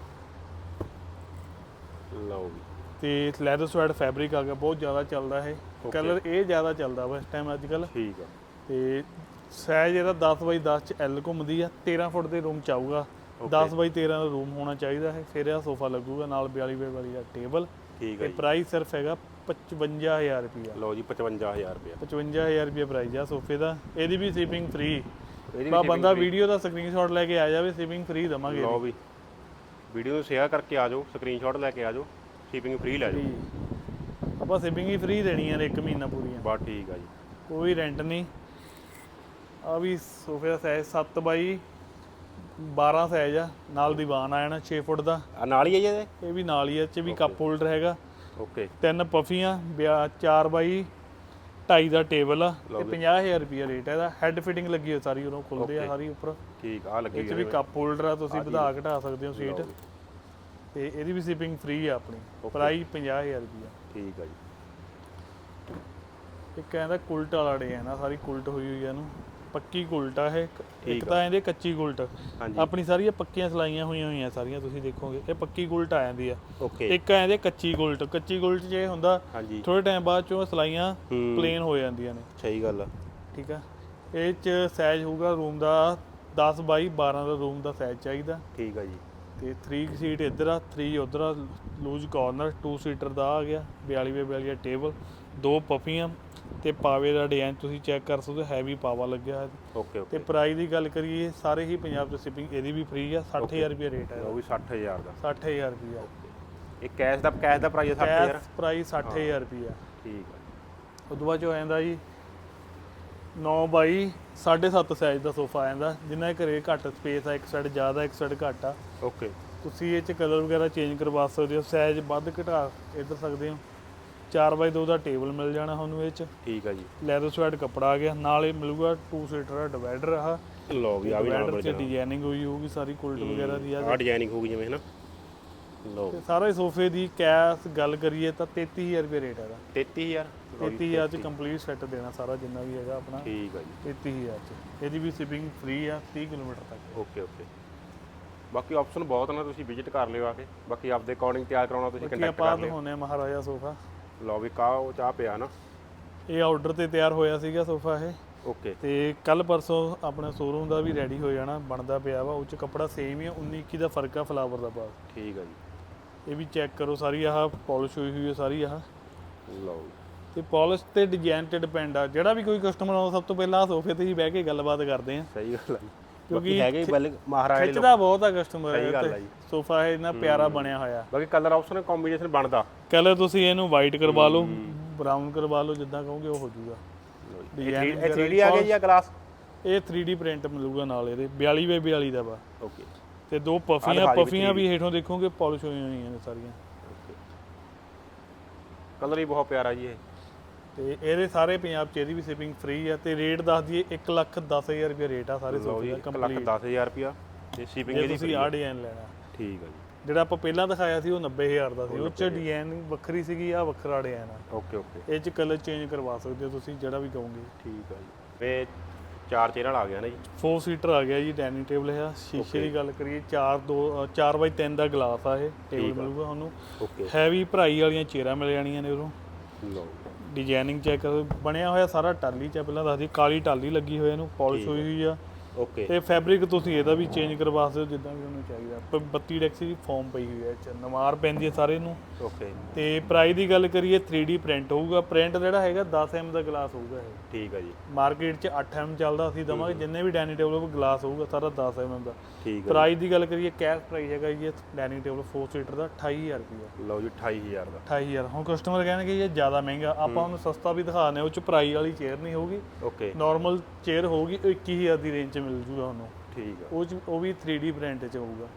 B: ਲਓ ਵੀ।
A: ਤੇ ਲੈਦਰ ਸਵੈਟ ਫੈਬਰਿਕ ਆ ਗਿਆ ਬਹੁਤ ਜ਼ਿਆਦਾ ਚੱਲਦਾ ਇਹ। ਕਲਰ ਇਹ ਜ਼ਿਆਦਾ ਚੱਲਦਾ ਵਾ ਇਸ ਟਾਈਮ ਅੱਜ ਕੱਲ
B: ਠੀਕ ਆ।
A: ਤੇ ਸਾਈਜ਼ ਇਹਦਾ 10 ਬਾਈ 10 ਚ ਐਲ ਘੁੰਮਦੀ ਆ 13 ਫੁੱਟ ਦੇ ਰੂਮ ਚ ਆਊਗਾ। 10 ਬਾਈ 13 ਦਾ ਰੂਮ ਹੋਣਾ ਚਾਹੀਦਾ ਹੈ ਫਿਰ ਇਹ ਸੋਫਾ ਲੱਗੂਗਾ ਨਾਲ 42 ਬਾਈ 42 ਦਾ ਟੇਬਲ
B: ਠੀਕ
A: ਤੇ
B: ਆ ਜੀ।
A: ਪ੍ਰਾਈਸ ਸਿਰਫ ਹੈਗਾ 55000 ਰੁਪਿਆ
B: ਲਓ ਜੀ 55000 ਰੁਪਏ
A: 55000 ਰੁਪਿਆ ਪ੍ਰਾਈਸ ਆ ਸੋਫੇ ਦਾ। ਇਹਦੀ ਵੀ ਸ਼ਿਪਿੰਗ ਫ੍ਰੀ
B: ਇਹਦੀ
A: ਬਾ ਬੰਦਾ ਵੀਡੀਓ ਦਾ ਸਕਰੀਨਸ਼ਾਟ ਲੈ ਕੇ ਆ ਜਾਵੇ ਸ਼ਿਪਿੰਗ ਫ੍ਰੀ ਦਵਾਂਗੇ
B: ਲਓ ਵੀ। ਵੀਡੀਓ ਨੂੰ ਸ਼ੇਅਰ ਕਰਕੇ ਆ ਜਾਓ ਸਕਰੀਨਸ਼ਾਟ ਲੈ ਕੇ ਆ ਜਾਓ ਸ਼ਿਪਿੰਗ ਫ੍ਰੀ ਲੈ ਜਾਓ।
A: ਆਪਾਂ ਸ਼ਿਪਿੰਗ ਹੀ ਫ੍ਰੀ ਦੇਣੀਆਂ ਨੇ 1 ਮਹੀਨਾ ਪੂਰੀਆਂ।
B: ਬਾ ਠੀਕ ਆ ਜੀ।
A: ਕੋਈ ਰੈਂਟ ਨਹੀਂ। ਆ ਵੀ ਸੋਫੇ ਦਾ ਸਾਈਜ਼ 7 ਬਾਈ। 12 ਸਾਈਜ਼ ਆ ਨਾਲ ਦੀਵਾਨ ਆ ਜਾਣਾ 6 ਫੁੱਟ ਦਾ।
B: ਆ ਨਾਲ ਹੀ ਹੈ ਜੀ ਇਹਦੇ?
A: ਇਹ ਵੀ ਨਾਲ ਹੀ ਆ, ਇਹ ਚ ਵੀ ਕੱਪ ਹੋਲਡਰ ਹੈਗਾ।
B: ਓਕੇ
A: ਤਿੰਨ ਪਫੀਆਂ 4 ਬਾਈ 2.5 ਦਾ ਟੇਬਲ ਆ। ਤੇ 50000 ਰੁਪਿਆ ਰੇਟ ਹੈ ਇਹਦਾ। ਹੈੱਡ ਫਿਟਿੰਗ ਲੱਗੀ ਹੋਈ ਸਾਰੀ ਉਰੋਂ ਖੁੱਲਦੇ ਆ ਸਾਰੀ ਉੱਪਰ।
B: ਠੀਕ ਆ ਲੱਗੀ
A: ਇਹ ਚ ਵੀ ਕੱਪ ਹੋਲਡਰ ਆ ਤੁਸੀਂ ਵਧਾ ਘਟਾ ਸਕਦੇ ਹੋ ਸੀਟ ਤੇ ਇਹਦੀ ਵੀ ਸ਼ਿਪਿੰਗ ਫ੍ਰੀ ਆ ਆਪਣੀ। ਪ੍ਰਾਈਸ 50000 ਰੁਪਿਆ
B: ਠੀਕ ਆ ਜੀ।
A: ਇੱਕ ਕਹਿੰਦਾ ਕੁਲਟ ਵਾਲਾ ਡੇ ਹੈ ਨਾ ਸਾਰੀ ਕੁਲਟ ਹੋਈ ਹੋਈ ਆ ਇਹਨੂੰ। ਪੱਕੀ ਕੁਲਟ ਆ ਇਹ। ਇੱਕ ਤਾਂ ਇਹਦੇ ਕੱਚੀ ਕੁਲਟ
B: ਹਾਂਜੀ।
A: ਆਪਣੀ ਸਾਰੀਆਂ ਪੱਕੀਆਂ ਸਲਾਈਆਂ ਹੋਈਆਂ ਹੋਈਆਂ ਸਾਰੀਆਂ ਤੁਸੀਂ ਦੇਖੋਗੇ। ਇਹ ਪੱਕੀ ਗੁਲਟ ਆ ਜਾਂਦੀ ਆ।
B: ਓਕੇ।
A: ਇੱਕ ਆ ਆ ਕੱਚੀ ਗੁਲਟ। ਕੱਚੀ ਗੁਲਟ ਇਹ ਹੁੰਦਾ
B: ਹਾਂਜੀ।
A: ਥੋੜੇ ਟਾਈਮ ਬਾਅਦ ਚੋਂ ਸਲਾਈਆਂ
B: ਹੂੰ।
A: ਪਲੇਨ ਹੋ ਜਾਂਦੀਆਂ ਨੇ।
B: ਸਹੀ ਗੱਲ ਆ।
A: ਠੀਕ ਆ। ਇਹ 'ਚ ਸਾਈਜ਼ ਹੋਊਗਾ ਰੂਮ ਦਾ 10 ਬਾਈ 12 ਦਾ ਰੂਮ ਦਾ ਸਾਈਜ਼ ਚਾਹੀਦਾ।
B: ਠੀਕ ਆ ਜੀ।
A: ਤੇ 3 ਸੀਟ ਇੱਧਰ ਆ 3 ਉੱਧਰ ਆ ਲੂਜ਼ ਕਾਰਨਰ 2 ਸੀਟਰ ਦਾ ਆ ਗਿਆ 42 ਬਾਈ 42 ਦਾ ਟੇਬਲ ਦੋ ਪਫੀਆਂ ਤੇ ਪਾਵੇ ਦਾ ਡਿਜ਼ਾਈਨ ਤੁਸੀਂ ਚੈੱਕ ਕਰ ਸਕਦੇ ਹੋ ਹੈਵੀ ਪਾਵਾ ਲੱਗਿਆ ਹੈ।
B: ਓਕੇ
A: ਤੇ
B: ਓਕੇ
A: ਪ੍ਰਾਈਸ ਦੀ ਗੱਲ ਕਰੀਏ ਸਾਰੇ ਹੀ ਪੰਜਾਬ 'ਚ ਸ਼ਿਪਿੰਗ ਇਹਦੀ ਵੀ ਫ੍ਰੀ ਆ 60000 ਰੁਪਏ ਰੇਟ ਹੈ
B: ਉਹ ਵੀ 60000 ਦਾ।
A: 60000 ਰੁਪਿਆ
B: ਇਹ ਕੈਸ਼ ਦਾ ਕੈਸ਼ ਦਾ ਪ੍ਰਾਈਸ 60000
A: ਕੈਸ਼ ਪ੍ਰਾਈਸ 60000 ਰੁਪਿਆ
B: ਠੀਕ ਆ।
A: ਉਦੋਂ ਬਾਅਦ ਜੋ ਆ ਜਾਂਦਾ ਜੀ 9 ਬਾਈ 7.5 ਸਾਈਜ਼ ਦਾ ਸੋਫਾ ਆ ਜਾਂਦਾ ਜਿੰਨਾ ਦੇ ਘਰੇ ਘੱਟ ਸਪੇਸ ਆ ਇੱਕ ਸਾਈਡ ਜ਼ਿਆਦਾ ਇੱਕ ਸਾਈਡ ਘੱਟ ਆ।
B: ਓਕੇ।
A: ਤੁਸੀਂ ਇਹ ਚ ਕਲਰ ਵਗੈਰਾ ਚੇਂਜ ਕਰਵਾ ਸਕਦੇ ਹੋ ਸਾਈਜ਼ ਵੱਧ ਘਟਾ ਇੱਧਰ ਸਕਦੇ ਹੋ। 4 ਬਾਈ 2 ਦਾ ਟੇਬਲ ਮਿਲ ਜਾਣਾ ਤੁਹਾਨੂੰ ਇਹ ਚ।
B: ਠੀਕ ਆ ਜੀ।
A: ਲੈਦਰ ਸਵੈਟ ਕੱਪੜਾ ਆ ਗਿਆ ਨਾਲ ਇਹ ਮਿਲੂਗਾ 2 ਸੀਟਰ ਦਾ ਡਿਵਾਈਡਰ ਆ।
B: ਲਓ ਵੀ ਆ ਵੀ ਨਾਲ ਜਾਣਾ।
A: ਡਿਜ਼ਾਈਨਿੰਗ ਹੋਈ ਹੋਊਗੀ ਸਾਰੀ ਕੁਲਟ ਵਗੈਰਾ ਦੀ ਆ।
B: ਆ ਡਿਜ਼ਾਈਨਿੰਗ ਹੋਊਗੀ ਜਿਵੇਂ ਹਨਾ?
A: ਤੇ ਸਾਰੇ ਸੋਫੇ ਦੀ ਕੈਸ ਗੱਲ ਕਰੀਏ ਤਾਂ 33000 ਰੁਪਏ ਰੇਟ ਹੈਗਾ।
B: 33000 ਲਓ ਜੀ,
A: 33000 ਚ ਕੰਪਲੀਟ ਸੈੱਟ ਦੇਣਾ ਸਾਰਾ ਜਿੰਨਾ ਵੀ ਹੈਗਾ ਆਪਣਾ।
B: ਠੀਕ ਆ ਜੀ।
A: 33000 ਚ। ਇਹਦੀ ਵੀ ਸ਼ਿਪਿੰਗ ਫ੍ਰੀ ਆ 30 ਕਿਲੋਮੀਟਰ ਤੱਕ।
B: Okay okay. ਬਾਕੀ ਆਪਸ਼ਨ ਬਹੁਤ ਨੇ ਤੁਸੀਂ ਵਿਜ਼ਿਟ ਕਰ ਲਿਓ ਆ ਕੇ। ਬਾਕੀ ਆਪਦੇ ਅਕੋਰਡਿੰਗ ਤਿਆਰ ਕਰਾਉਣਾ ਤੁਸੀਂ ਕੰਟੈਕਟ
A: ਆਪਾਂ
B: ਕਰ ਲਿਓ।
A: ਦਿਖਾਉਂਦੇ ਆ ਮਹਾਰਾਜਾ ਸੋਫਾ।
B: ਲਓ ਵੀ ਕਾ ਉਹ ਚਾਹ ਪਿਆ ਨਾ।
A: ਇਹ ਆਰਡਰ ਤੇ ਤਿਆਰ ਹੋਇਆ ਸੀਗਾ ਸੋਫਾ ਇਹ।
B: ਓਕੇ।
A: ਤੇ ਕੱਲ ਪਰਸੋਂ ਆਪਣਾ ਸ਼ੋਰੂਮ ਦਾ ਵੀ ਰੈਡੀ ਹੋ ਜਾਣਾ ਬਣਦਾ ਪਿਆ ਵਾ ਉਹ ਚ ਕੱਪੜਾ ਸੇਮ ਹੀ ਆ 19 21 ਦਾ ਫ਼ਰਕ ਆ ਫਲਾਵਰ ਦਾ ਬਾਅਦ।
B: ਠੀਕ ਆ ਜੀ।
A: ਇਹ ਵੀ ਚੈੱਕ ਕਰੋ ਸਾਰੀ ਆਹ ਪਾਲਿਸ਼ ਹੋਈ ਹੋਈ ਹੈ ਸਾਰੀ ਆਹ।
B: ਲਓ।
A: ਤੇ ਪਾਲਿਸ਼ ਤੇ ਡਿਜ਼ਾਈਨ ਤੇ ਡਿਪੈਂਡ ਆ ਜਿਹੜਾ ਵੀ ਕੋਈ ਕਸਟਮਰ ਆਉਂਦਾ ਸਭ ਤੋਂ ਪਹਿਲਾਂ ਆਹ ਸੋਫੇ ਤੇ ਹੀ ਬਹਿ ਕੇ ਗੱਲਬਾਤ ਕਰਦੇ ਆ।
B: ਸਹੀ ਗੱਲ ਆ ਜੀ।
A: ਕਿਉਂਕਿ
B: ਹੈਗੇ ਬਲ ਮਹਾਰਾਜਾ ਦੇ
A: ਖਿੱਚਦਾ ਬਹੁਤ ਆ ਕਸਟਮਰ
B: ਸਹੀ ਗੱਲ ਆ ਜੀ।
A: ਸੋਫਾ ਇਹ ਇੰਨਾ ਪਿਆਰਾ ਬਣਿਆ ਹੋਇਆ।
B: ਬਾਕੀ ਕਲਰ ਆਪਸ਼ਨ ਕੰਬੀਨੇਸ਼ਨ ਬਣਦਾ।
A: ਕਲਰ ਤੁਸੀਂ ਇਹਨੂੰ ਵਾਈਟ ਕਰਵਾ ਲਓ ਬਰਾਊਨ ਕਰਵਾ ਲਓ ਜਿੱਦਾਂ ਕਹੋਗੇ ਉਹ ਹੋ ਜਾਊਗਾ
B: ਇਹ
A: Design
B: 3D ਆ ਗਿਆ ਜੀ ਆ ਗਲਾਸ
A: ਇਹ 3D ਪ੍ਰਿੰਟ ਮਿਲੂਗਾ ਨਾਲ ਇਹਦੇ। 42 ਬਾਈ 42 ਦਾ ਵਾ।
B: ਓਕੇ
A: ਤੇ ਦੋ ਪਫੀਆਂ
B: ਦਿਖਾ
A: ਪਫੀਆਂ ਵੀ ਹੇਠੋਂ ਦੇਖੋਗੇ ਪਾਲਿਸ਼ ਹੋਈਆਂ ਹੋਈਆਂ ਨੇ ਸਾਰੀਆਂ।
B: ਕਲਰ ਹੀ ਬਹੁਤ ਪਿਆਰਾ ਜੀ ਇਹ।
A: ਤੇ ਇਹਦੇ ਸਾਰੇ ਪੰਜਾਬ ਚ ਇਹਦੀ ਵੀ ਸ਼ਿਪਿੰਗ ਫ੍ਰੀ ਆ ਤੇ ਰੇਟ ਦੱਸ ਦਈਏ 1 ਲੱਖ 10000 ਰੁਪਏ ਰੇਟ ਆ ਸਾਰੇ ਸੋਫੇ ਦਾ
B: 1 ਲੱਖ
A: ਕੰਪਲੀਟ
B: 10000 ਰੁਪਿਆ ਤੇ ਸ਼ਿਪਿੰਗ ਇਹਦੀ
A: ਤੁਸੀਂ
B: ਆ।
A: ਡਿਜ਼ਾਈਨ ਲੈਣਾ।
B: ਠੀਕ ਆ ਜੀ।
A: ਜਿਹੜਾ ਆਪਾਂ ਪਹਿਲਾਂ ਦਿਖਾਇਆ ਸੀ ਉਹ 90000 ਦਾ ਸੀ ਉਹ ਚ ਡਿਜ਼ਾਈਨ ਵੱਖਰੀ ਸੀਗੀ ਆ ਵੱਖਰਾ ਡਿਜ਼ਾਈਨ ਆ।
B: Okay okay.
A: ਇਹ ਚ ਕਲਰ ਚੇਂਜ ਕਰਵਾ ਸਕਦੇ ਹੋ ਤੁਸੀਂ ਜਿਹੜਾ ਵੀ ਕਹੋਗੇ।
B: ਠੀਕ ਆ ਜੀ। ਇਹ ਚਾਰ ਚੇਅਰ ਵਾਲਾ ਆ ਗਿਆ ਨਾ ਜੀ।
A: 4 ਸੀਟਰ ਆ ਗਿਆ ਜੀ ਡਾਈਨਿੰਗ ਟੇਬਲ ਹੈ ਸ਼ੀਸ਼ੇ ਦੀ ਗੱਲ ਕਰੀਏ 4 2 4 ਬਾਈ 3 ਦਾ ਗਲਾਸ ਆ ਇਹ ਟੇਬਲ ਮਿਲੂਗਾ ਤੁਹਾਨੂੰ।
B: ਓਕੇ
A: ਹੈਵੀ ਭਰਾਈ ਵਾਲੀਆਂ ਚੇਅਰਾਂ ਮਿਲ ਜਾਣੀਆਂ ਨੇ ਉਰੋਂ
B: ਲਓ
A: ਡਿਜ਼ਾਈਨਿੰਗ ਚੈੱਕ ਬਣਿਆ ਹੋਇਆ ਸਾਰਾ ਟਾਲੀ ਚ ਆ, ਪਹਿਲਾਂ ਦੱਸਦੀ ਕਾਲੀ ਟਾਲੀ ਲੱਗੀ ਹੋਈ ਇਹਨੂੰ ਪਾਲਿਸ਼ ਹੋਈ ਹੋਈ ਆ।
B: ਓਕੇ
A: ਤੇ ਫੈਬਰਿਕ ਤੁਸੀਂ ਇਹਦਾ ਵੀ ਚੇਂਜ ਕਰਵਾ ਸਕਦੇ ਹੋ ਜਿੱਦਾਂ ਵੀ ਉਹਨੂੰ ਚਾਹੀਦਾ। ਪ- 32 ਡੈਕਸੀ ਦੀ ਫਾਰਮ ਪਈ ਹੋਈ ਹੈ ਇਹ 'ਚ ਨਵਾਰ ਪੈਂਦੀ ਹੈ ਸਾਰੇ ਨੂੰ।
B: ਓਕੇ
A: ਤੇ ਪ੍ਰਾਈਸ ਦੀ ਗੱਲ ਕਰੀਏ 3D ਪ੍ਰਿੰਟ ਹੋਊਗਾ। ਪ੍ਰਿੰਟ ਜਿਹੜਾ ਹੈਗਾ 10 ਐਮ ਦਾ ਗਲਾਸ ਹੋਊਗਾ ਇਹ।
B: ਠੀਕ ਆ ਜੀ।
A: ਮਾਰਕੀਟ 'ਚ 8 ਐਮ ਚੱਲਦਾ ਅਸੀਂ ਦਵਾਂਗੇ। ਜਿੰਨੇ ਵੀ ਡਾਈਨਿੰਗ ਟੇਬਲ ਉਹ ਗਲਾਸ ਹੋਊਗਾ ਸਾਰਾ 10 ਐਮ ਦਾ।
B: ਠੀਕ ਆ
A: ਪ੍ਰਾਈਸ ਦੀ ਗੱਲ ਕਰੀਏ ਕੈਸ਼ ਪ੍ਰਾਈਸ ਹੈਗਾ ਜੀ ਡਾਈਨਿੰਗ ਟੇਬਲ 4 ਸੀਟਰ ਦਾ 28000 ਰੁਪਏ
B: ਲਓ ਜੀ 28000 ਦਾ।
A: 28000 ਹੁਣ ਕਸਟਮਰ ਕਹਿਣਗੇ ਇਹ ਜ਼ਿਆਦਾ ਮਹਿੰਗਾ ਆਪਾਂ ਉਹਨੂੰ ਸਸਤਾ ਵੀ ਦਿਖਾਣੇ ਉਹ 'ਚ ਪ੍ਰਾਈਸ ਵਾਲੀ ਚੇਅਰ ਨਹੀਂ ਹੋਊਗੀ।
B: ਓਕੇ
A: ਨਾਰਮਲ ਚੇਅਰ ਹੋਊਗੀ ਉਹ 21000 ਦੀ ਰੇਂਜ 'ਚ ਮਿਲ ਜੂਗਾ ਤੁਹਾਨੂੰ।
B: ਠੀਕ ਆ।
A: ਉਹ 'ਚ ਉਹ ਵੀ 3D ਪ੍ਰਿੰਟ 'ਚ ਹੋਊਗਾ।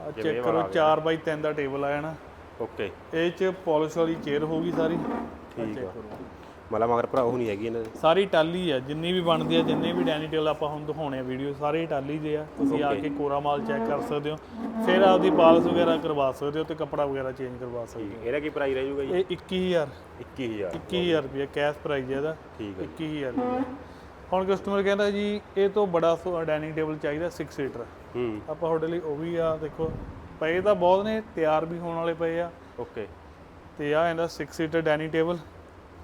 A: ਆ
B: ਜਿਵੇਂ
A: ਚੈੱਕ
B: ਵਾਲਾ
A: ਕਰੋ
B: ਆ
A: 4 ਬਾਈ 3 ਦਾ ਟੇਬਲ ਆ ਜਾਣਾ
B: ਓਕੇ
A: ਇਹ 'ਚ ਪਾਲਿਸ਼ ਵਾਲੀ ਚੇਅਰ ਹੋਊਗੀ ਸਾਰੀ।
B: ਠੀਕ ਆ।
A: ਕਰੋ।
B: ਮਤਲਬ ਮਗਰ ਭਰਾ ਉਹ ਨਹੀਂ ਹੈਗੀ ਇਹਨਾਂ ਦੇ।
A: ਸਾਰੀ ਟਾਲੀ ਆ ਜਿੰਨੀ ਵੀ ਬਣਦੀ ਆ ਜਿੰਨੇ ਵੀ ਡਾਈਨਿੰਗ ਟੇਬਲ ਆਪਾਂ ਹੁਣ ਦਿਖਾਉਣੇ ਆ ਵੀਡੀਓ ਸਾਰੇ ਟਾਲੀ ਦੇ ਆ। ਤੁਸੀਂ ਆ. ਕੇ ਕੋਰਾ ਮਾਲ ਚੈੱਕ ਕਰ ਸਕਦੇ ਹੋ। ਫਿਰ ਆਪਦੀ ਪਾਲਿਸ਼ ਵਗੈਰਾ ਕਰਵਾ ਸਕਦੇ ਹੋ ਤੇ ਕੱਪੜਾ ਵਗੈਰਾ ਚੇਂਜ ਕਰਵਾ ਸਕਦੇ
B: ਠੀਕ ਇਹਦਾ ਕੀ ਪ੍ਰਾਈਸ ਰਹਿ
A: ਹੋ
B: ਜੀ?
A: ਇਹ 21000
B: 21000
A: 21000 ਰੁਪਏ ਕੈਸ਼ ਪ੍ਰਾਈਸ ਹੈ ਇਹਦਾ।
B: ਠੀਕ ਹੈ
A: 21000 ਰੁਪਏ ਹੁਣ ਕਸਟਮਰ ਕਹਿੰਦਾ ਜੀ ਇਹ ਤੋਂ ਬੜਾ ਡਾਈਨਿੰਗ ਟੇਬਲ ਚਾਹੀਦਾ 6 ਸੀਟਰ
B: ਹੂੰ।
A: ਆਪਾਂ ਤੁਹਾਡੇ ਲਈ ਉਹ ਵੀ ਆ ਦੇਖੋ ਪਏ ਤਾਂ ਬਹੁਤ ਨੇ ਤਿਆਰ ਵੀ ਹੋਣ ਵਾਲੇ ਪਏ ਆ।
B: ਓਕੇ
A: ਤੇ ਆ ਇਹਦਾ 6 ਸੀਟਰ ਡਾਈਨਿੰਗ ਟੇਬਲ